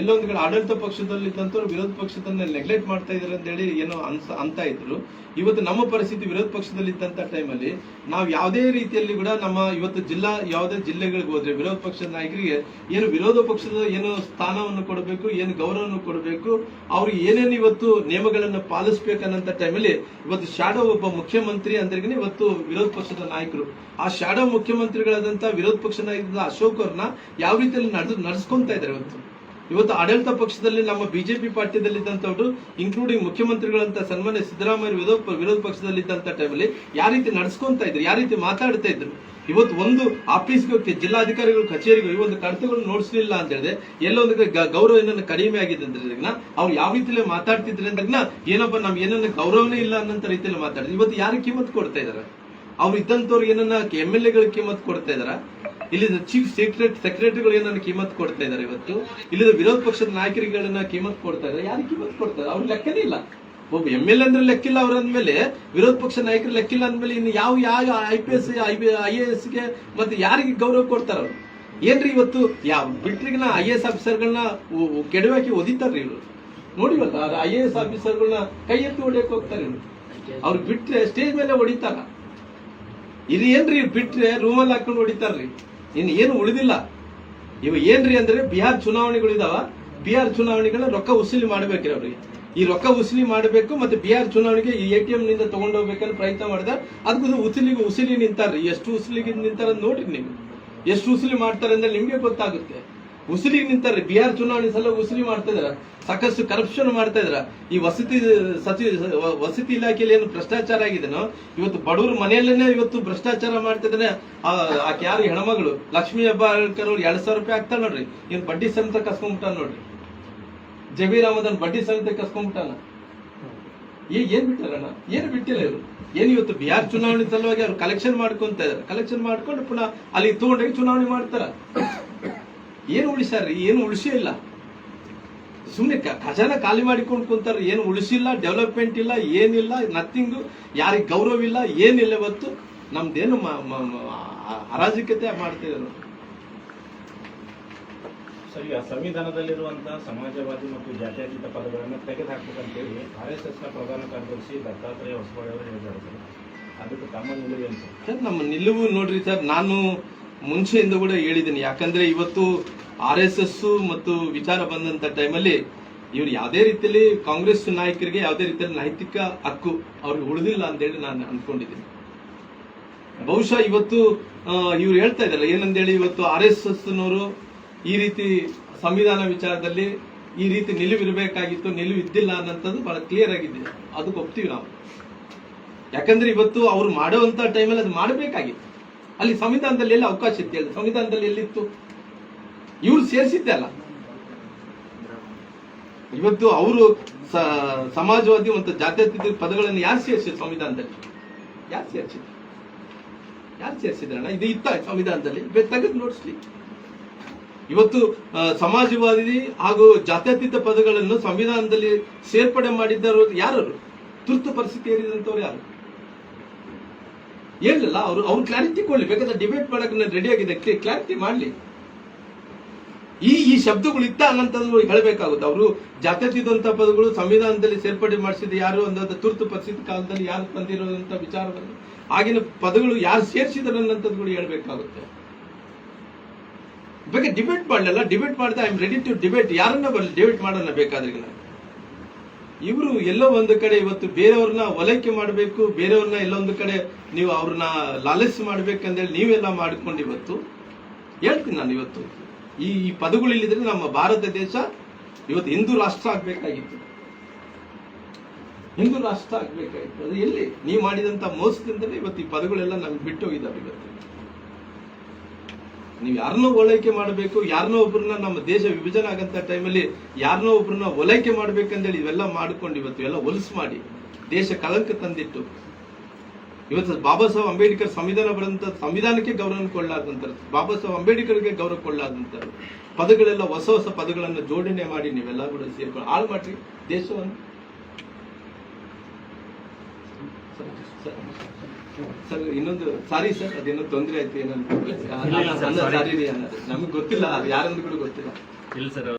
ಎಲ್ಲೊಂದು ಕಡೆ ಆಡಳಿತ ಪಕ್ಷದಲ್ಲಿ ಇದ್ದಂತವ್ರು ವಿರೋಧ ಪಕ್ಷದನ್ನ ನೆಗ್ಲೆಕ್ಟ್ ಮಾಡ್ತಾ ಇದಾರೆ ಅಂತ ಹೇಳಿ ಏನೋ ಅನ್ಸ, ಅಂತ ಇದ್ರು. ಇವತ್ತು ನಮ್ಮ ಪರಿಸ್ಥಿತಿ ವಿರೋಧ ಪಕ್ಷದಲ್ಲಿ ಇದ್ದಂತ ಟೈಮಲ್ಲಿ ನಾವು ಯಾವುದೇ ರೀತಿಯಲ್ಲಿ ಕೂಡ ನಮ್ಮ ಇವತ್ತು ಜಿಲ್ಲಾ, ಯಾವುದೇ ಜಿಲ್ಲೆಗಳಿಗೆ ಹೋದ್ರೆ ವಿರೋಧ ಪಕ್ಷದ ನಾಯಕರಿಗೆ ಏನು ವಿರೋಧ ಪಕ್ಷದ ಏನು ಸ್ಥಾನವನ್ನು ಕೊಡಬೇಕು, ಏನು ಗೌರವವನ್ನು ಕೊಡಬೇಕು ಅವ್ರಿಗೆ ಏನೇನು ಇವತ್ತು ನಿಯಮಗಳನ್ನು ಪಾಲಿಸ್ಬೇಕನ್ನಂತ ಟೈಮಲ್ಲಿ ಇವತ್ತು ಶಾಡೋ ಒಬ್ಬ ಮುಖ್ಯಮಂತ್ರಿ ಅಂದ್ರೆ ಇವತ್ತು ವಿರೋಧ ಪಕ್ಷದ ನಾಯಕರು. ಆ ಶಾಡೋ ಮುಖ್ಯಮಂತ್ರಿಗಳಾದಂತಹ ವಿರೋಧ ಪಕ್ಷ ನಾಯಕ ಅಶೋಕ್ ಅವ್ರನ್ನ ಯಾವ ರೀತಿಯಲ್ಲಿ ನಡೆದು ನಡೆಸ್ಕೊಂತ ಇದ್ದಾರೆ ಇವತ್ತು? ಇವತ್ತು ಆಡಳಿತ ಪಕ್ಷದಲ್ಲಿ ನಮ್ಮ ಬಿಜೆಪಿ ಪಾರ್ಟಿಯಲ್ಲಿದ್ದಂಥವ್ರು ಇನ್ಕ್ಲೂಡಿಂಗ್ ಮುಖ್ಯಮಂತ್ರಿಗಳಂತ ಸನ್ಮಾನ್ಯ ಸಿದ್ದರಾಮಯ್ಯ ವಿರೋಧ ವಿರೋಧ ಪಕ್ಷದಲ್ಲಿದ್ದಂತ ಟೈಮಲ್ಲಿ ಯಾವ ರೀತಿ ನಡೆಸ್ಕೊಂತ ಇದ್ರು, ಯಾವ ರೀತಿ ಮಾತಾಡ್ತಾ ಇದ್ರು? ಇವತ್ತು ಒಂದು ಆಫೀಸ್ಗೆ ಜಿಲ್ಲಾಧಿಕಾರಿಗಳು, ಕಚೇರಿಗಳು ಈ ಒಂದು ಕಡತಗಳು ನೋಡಿಸ್ಲಿಲ್ಲ ಅಂತ ಹೇಳಿದ್ರೆ ಎಲ್ಲೊಂದು ಗೌರವ ಏನನ್ನ ಕಡಿಮೆ ಆಗಿದೆ ಅಂದ್ರೆ ಅವ್ರು ಯಾವ ರೀತಿಯಲ್ಲಿ ಮಾತಾಡ್ತಿದ್ರೆ ಅಂದಾಗ ಏನಪ್ಪ ನಮ್ಗೆ ಏನನ್ನ ಗೌರವನೇ ಇಲ್ಲ ಅನ್ನೋಂಥ ರೀತಿಯಲ್ಲಿ ಮಾತಾಡಿದ್ರು. ಇವತ್ತು ಯಾರಿಗೆ ಕಿಮ್ಮತ್ ಕೊಡ್ತಾ ಇದಾರೆ ಅವ್ರು ಇದ್ದಂತವ್ರು ಏನನ್ನ ಎಂ ಎಲ್ ಎಗಳ ಕಿಮ್ಮತ್ ಕೊಡ್ತಾ ಇದಾರ ಇಲ್ಲಿ ಚೀಫ್ ಸೆಕ್ರೆಟರಿ ಸೆಕ್ರೆಟರಿಗಳು ಏನನ್ನ ಕಿಮ್ಮತ್ ಕೊಡ್ತಾ ಇದಾರೆ ಇವತ್ತು? ಇಲ್ಲಿ ವಿರೋಧ ಪಕ್ಷದ ನಾಯಕರಿಗಳನ್ನ ಕಿಮ್ಮತ್ ಕೊಡ್ತಾ ಇದಾರೆ ಯಾರು ಕಿಮ್ಮತ್ ಕೊಡ್ತಾರೆ ಅವ್ರ ಲೆಕ್ಕನೇ ಇಲ್ಲ. ಒಬ್ಬ ಎಂ ಎಲ್ ಅಂದ್ರೆ ಲೆಕ್ಕಿಲ್ಲ ಅವ್ರ ಅಂದ್ಮೇಲೆ, ವಿರೋಧ ಪಕ್ಷ ನಾಯಕರ ಲೆಕ್ಕಿಲ್ಲ ಅಂದ್ಮೇಲೆ ಇನ್ನು ಯಾವ ಯಾವ I P S I A ಎಸ್ಗೆ ಮತ್ತೆ ಯಾರಿಗೆ ಗೌರವ ಕೊಡ್ತಾರ ಅವ್ರು? ಏನ್ರಿ ಇವತ್ತು? ಯಾವ ಬಿಟ್ರಿಗಿನ ಐ ಎಸ್ ಆಫೀಸರ್ಗಳನ್ನ ಕೆಡವಾಕಿ ಒದಿತಾರ್ರಿ ಇವರು? ನೋಡಿವಲ್ಲ ಐ ಎ ಎಸ್ ಆಫೀಸರ್ಗಳನ್ನ ಕೈ ಎತ್ತಿ ಹೊಡಿಯಕ್ ಹೋಗ್ತಾರೆ ಇವರು. ಅವ್ರು ಬಿಟ್ರೆ ಸ್ಟೇಜ್ ಮೇಲೆ ಹೊಡಿತಾರ. ಇದು ಏನ್ರಿ ಬಿಟ್ರೆ ರೂಮಲ್ಲಿ ಹಾಕೊಂಡು ಹೊಡಿತಾರ್ರಿ? ಇನ್ ಏನು ಉಳಿದಿಲ್ಲ. ಇವ ಏನ್ರಿ ಅಂದ್ರೆ ಬಿಹಾರ್ ಚುನಾವಣೆಗಳು ಇದಾವ ಬಿಹಾರ್ ಚುನಾವಣೆಗಳ ರೊಕ್ಕ ವಸೂಲಿ ಮಾಡ್ಬೇಕ್ರಿ ಅವ್ರಿಗೆ. ಈ ರೊಕ್ಕ ವಸೂಲಿ ಮಾಡಬೇಕು ಮತ್ತೆ ಬಿಹಾರ್ ಚುನಾವಣೆಗೆ ಈ ಎ ಟಿ ಎಂ ನಿಂದ ತಗೊಂಡು ಹೋಗ್ಬೇಕಂತ ಪ್ರಯತ್ನ ಮಾಡಿದ ಅದಕ್ಕೂ ಉಸಿಲಿಗೆ ಉಸಿಲಿ ನಿಂತಾರ್ರಿ. ಎಷ್ಟು ಉಸಿಲಿಗೆ ನಿಂತಾರ ನೋಡ್ರಿ ನೀವು. ಎಷ್ಟು ಉಸಿಲಿ ಮಾಡ್ತಾರೆ ಅಂದ್ರೆ ನಿಮ್ಗೆ ಗೊತ್ತಾಗುತ್ತೆ. ಉಸಿಲಿಗೆ ನಿಂತಾರೆ. ಬಿಹಾರ್ ಚುನಾವಣೆ ಸಲ ಉಸಿಲಿ ಮಾಡ್ತಾ ಇದ್ರ. ಸಾಕಷ್ಟು ಕರಪ್ಷನ್ ಮಾಡ್ತಾ ಇದ್ರ. ಈ ವಸತಿ ಸಚಿವ ವಸತಿ ಇಲಾಖೆಯಲ್ಲಿ ಏನು ಭ್ರಷ್ಟಾಚಾರ ಆಗಿದೆನೋ, ಇವತ್ತು ಬಡವರು ಮನೆಯಲ್ಲೇನೆ ಇವತ್ತು ಭ್ರಷ್ಟಾಚಾರ ಮಾಡ್ತಾ ಇದ್ರೆ ಆ, ಆಕೆ ಯಾರು? ಹೆಣ್ಮಗಳು. ಲಕ್ಷ್ಮೀ ಹೆಬ್ಬಾಳ್ಕರ್ ಅವ್ರು ಎರಡ್ ಸಾವಿರ ರೂಪಾಯಿ ಆಗ್ತಾ ನೋಡ್ರಿ. ಇವ್ನು ಬಡ್ಡಿ ಸಮೇತ ಕಸ್ಕೊಂಡ್ಬಿಟ್ಟ ನೋಡ್ರಿ. ಜಬೀರ್ ಅಹಮದನ್ ಬಡ್ಡಿ ಸಮೇತ ಕಸ್ಕೊಂಡ್ಬಿಟ್ಟಾನ. ಏ- ಏನ್ ಬಿಟ್ಟಾರಣ್ಣ? ಏನು ಬಿಟ್ಟಿಲ್ಲ ಇವರು? ಏನ್ ಇವತ್ತು ಬಿಹಾರ್ ಚುನಾವಣೆ ಸಲುವಾಗಿ ಅವ್ರು ಕಲೆಕ್ಷನ್ ಮಾಡ್ಕೊಂತ ಇದಾರೆ. ಕಲೆಕ್ಷನ್ ಮಾಡ್ಕೊಂಡು ಪುನಃ ಅಲ್ಲಿ ತಗೊಂಡೋಗಿ ಚುನಾವಣೆ ಮಾಡ್ತಾರ. ಏನು ಉಳಿಸ್ಯಾರ್ರಿ? ಏನು ಉಳಿಸೇ ಇಲ್ಲ. ಸುಮ್ಮನೆ ಖಜಾನೆ ಖಾಲಿ ಮಾಡಿಕೊಂಡು ಕುಂತಾರ ಏನು ಉಳಿಸಿಲ್ಲ ಡೆವಲಪ್ಮೆಂಟ್ ಇಲ್ಲ ಏನಿಲ್ಲ ನಥಿಂಗ್ ಯಾರಿಗೆ ಗೌರವ ಇಲ್ಲ ಏನಿಲ್ಲ ಇವತ್ತು. ನಮ್ದೇನು ಆ- ಅರಾಜಕತೆ ಮಾಡ್ತಿದ್ರು ಸರ್ ಈಗ ಸಂವಿಧಾನದಲ್ಲಿರುವಂತಹ ಸಮಾಜವಾದಿ ಮತ್ತು ಜಾತ್ಯತೀತ ಪದಗಳನ್ನು ತೆಗೆದುಹಾಕ್ಬೇಕಂತೇಳಿ ಆರ್ ಎಸ್ ಎಸ್ನ ಪ್ರಧಾನ ಕಾರ್ಯದರ್ಶಿ ದತ್ತಾತ್ರೇಯ ಹೊಸಬಾಳೆ ಅವರು ಹೇಳಿದ್ದಾರೆ ಸರ್. ಅದಕ್ಕೆ ತಮ್ಮ ನಿಲುವು ಏನು ಸರ್ ನಮ್ಮ ನಿಲುವು ನೋಡ್ರಿ ಸರ್ ನಾನು ಮುಂಚೆಯಿಂದ ಕೂಡ ಹೇಳಿದ್ದೀನಿ. ಯಾಕಂದ್ರೆ ಇವತ್ತು ಆರ್ ಎಸ್ ಮತ್ತು ವಿಚಾರ ಬಂದಂತ ಟೈಮಲ್ಲಿ ಇವ್ರು ಯಾವುದೇ ರೀತಿಯಲ್ಲಿ ಕಾಂಗ್ರೆಸ್ ನಾಯಕರಿಗೆ ಯಾವುದೇ ರೀತಿಯಲ್ಲಿ ನೈತಿಕ ಹಕ್ಕು ಅವ್ರಿಗೆ ಉಳಿದಿಲ್ಲ ಅಂತೇಳಿ ನಾನು ಅನ್ಕೊಂಡಿದ್ದೀನಿ. ಬಹುಶಃ ಇವತ್ತು ಇವ್ರು ಹೇಳ್ತಾ ಇದ್ದಾರೆ. ಏನಂದೇಳಿ ಇವತ್ತು ಆರ್ ಎಸ್ ಎಸ್ನವರು ಈ ರೀತಿ ಸಂವಿಧಾನ ವಿಚಾರದಲ್ಲಿ ಈ ರೀತಿ ನಿಲುವಿರಬೇಕಾಗಿತ್ತು ನಿಲುವು ಇದ್ದಿಲ್ಲ ಅನ್ನೋಂಥದ್ದು ಬಹಳ ಕ್ಲಿಯರ್ ಆಗಿದೆ. ಅದಕ್ಕೆ ಒಪ್ತೀವಿ ನಾವು. ಯಾಕಂದ್ರೆ ಇವತ್ತು ಅವ್ರು ಮಾಡುವಂತ ಟೈಮಲ್ಲಿ ಅದು ಮಾಡಬೇಕಾಗಿತ್ತು. ಅಲ್ಲಿ ಸಂವಿಧಾನದಲ್ಲಿ ಎಲ್ಲ ಅವಕಾಶ ಇತ್ತು ಹೇಳಿ. ಸಂವಿಧಾನದಲ್ಲಿ ಎಲ್ಲಿತ್ತು? ಇವ್ರು ಸೇರಿಸಿದ್ದೆ ಅಲ್ಲ. ಇವತ್ತು ಅವರು ಸಮಾಜವಾದಿ ಮತ್ತು ಜಾತ್ಯತೀತ ಪದಗಳನ್ನು ಯಾರು ಸೇರಿಸಿದ್ರು ಸಂವಿಧಾನದಲ್ಲಿ? ಯಾರು ಸೇರಿಸಿದ್ರು? ಯಾರು ಸೇರಿಸಿದ್ರಣ್ಣ ಇದು ಇತ್ತ ಸಂವಿಧಾನದಲ್ಲಿ? ತೆಗೆದು ನೋಡಿಸ್ಲಿ. ಇವತ್ತು ಸಮಾಜವಾದಿ ಹಾಗೂ ಜಾತ್ಯತೀತ ಪದಗಳನ್ನು ಸಂವಿಧಾನದಲ್ಲಿ ಸೇರ್ಪಡೆ ಮಾಡಿದ್ದರು ಯಾರು ತುರ್ತು ಪರಿಸ್ಥಿತಿ ಏರಿದಂತವ್ರು ಯಾರು? ಹೇಳಿಲ್ಲ ಅವರು, ಅವ್ರು ಕ್ಲಾರಿಟಿ ಕೊಡ್ಲಿ. ಬೇಕಾದ್ರೆ ಡಿಬೇಟ್ ಮಾಡೋಕೆ ನಾನು ರೆಡಿ ಆಗಿದೆ ಕ್ಲಾರಿಟಿ ಮಾಡ್ಲಿ. ಈ ಈ ಶಬ್ದಗಳು ಇತ್ತ ಅನ್ನಂಥದ್ದು ಹೇಳಬೇಕಾಗುತ್ತೆ. ಅವರು ಜಾತ್ಯತೀತ ಪದಗಳು ಸಂವಿಧಾನದಲ್ಲಿ ಸೇರ್ಪಡೆ ಮಾಡಿಸಿದ ಯಾರು ಅನ್ನೋದು ತುರ್ತು ಪರಿಸ್ಥಿತಿ ಕಾಲದಲ್ಲಿ ಯಾರು ಬಂದಿರೋದಂತ ವಿಚಾರವನ್ನು ಆಗಿನ ಪದಗಳು ಯಾರು ಸೇರಿಸಿದ್ರು ಅನ್ನಂಥದ್ದು ಹೇಳ್ಬೇಕಾಗುತ್ತೆ. ಬಗ್ಗೆ ಡಿಬೇಟ್ ಮಾಡಲಿಲ್ಲ? ಡಿಬೇಟ್ ಮಾಡಿದೆ I am ready to debate ಯಾರನ್ನ ಬರಲಿ ಡಿಬೇಟ್ ಮಾಡೋಣ ಬೇಕಾದ್ರೆ ನಾನು. ಇವರು ಎಲ್ಲೋ ಒಂದು ಕಡೆ ಇವತ್ತು ಬೇರೆಯವ್ರನ್ನ ಓಲೈಕೆ ಮಾಡಬೇಕು, ಬೇರೆಯವ್ರನ್ನ ಎಲ್ಲೊಂದು ಕಡೆ ನೀವು ಅವ್ರನ್ನ ಲಾಲಸ್ ಮಾಡ್ಬೇಕಂದೇಳಿ ನೀವೆಲ್ಲ ಮಾಡ್ಕೊಂಡು ಇವತ್ತು, ಹೇಳ್ತೀನಿ ನಾನು ಇವತ್ತು, ಈ ಈ ಪದಗಳು ಇಲ್ಲಿದ್ರೆ ನಮ್ಮ ಭಾರತ ದೇಶ ಇವತ್ತು ಹಿಂದೂ ರಾಷ್ಟ್ರ ಆಗ್ಬೇಕಾಗಿತ್ತು. ಹಿಂದೂ ರಾಷ್ಟ್ರ ಆಗ್ಬೇಕಾಗಿತ್ತು. ಅದು ಎಲ್ಲಿ? ನೀವು ಮಾಡಿದಂತ ಮೋಸದಿಂದಲೇ ಇವತ್ತು ಈ ಪದಗಳೆಲ್ಲ ನಮ್ಗೆ ಬಿಟ್ಟು ಹೋಗಿದ್ದಾವೆ ಇವತ್ತು. ನೀವು ಯಾರನ್ನೋ ಓಲೈಕೆ ಮಾಡಬೇಕು, ಯಾರನ್ನೋ ಒಬ್ಬರನ್ನ ನಮ್ಮ ದೇಶ ವಿಭಜನೆ ಆಗಂತ ಟೈಮಲ್ಲಿ ಯಾರನ್ನೋ ಒಬ್ಬರನ್ನ ಓಲೈಕೆ ಮಾಡ್ಬೇಕಂದೇಳಿ ಇವೆಲ್ಲ ಮಾಡ್ಕೊಂಡು ಇವತ್ತು ಎಲ್ಲ ಹೊಲಸು ಮಾಡಿ ದೇಶ ಕಳಂಕ ತಂದಿಟ್ಟು ಇವತ್ತು ಬಾಬಾ ಸಾಹೇಬ್ ಅಂಬೇಡ್ಕರ್ ಸಂವಿಧಾನ ಬರೆದಂತ ಸಂವಿಧಾನಕ್ಕೆ ಗೌರವ ಕೊಳ್ಳಾದಂತ ಬಾಬಾ ಸಾಹೇಬ್ ಅಂಬೇಡ್ಕರ್ಗೆ ಗೌರವ ಕೊಳ್ಳಾದಂತ ಪದಗಳೆಲ್ಲ ಹೊಸ ಹೊಸ ಪದಗಳನ್ನು ಜೋಡಣೆ ಮಾಡಿ ನೀವೆಲ್ಲ ಕೂಡ ಸೇರ್ಕೊಂಡು ಹಾಳು ಮಾಡ್ರಿ ದೇಶವನ್ನು. ಸರ್ ಇನ್ನೊಂದು ಸಾರಿ ಸರ್ ಅದೇನೋ ತೊಂದರೆ ಆಯ್ತು ಏನೋ ಇಲ್ಲ, ಅನ್ನೋದು. ಸಾರಿ ನಮಗೆ ಗೊತ್ತಿಲ್ಲ ಅದು ಯಾರಂದು ಕೂಡ ಗೊತ್ತಿಲ್ಲ. ಇಲ್ಲ ಸರ್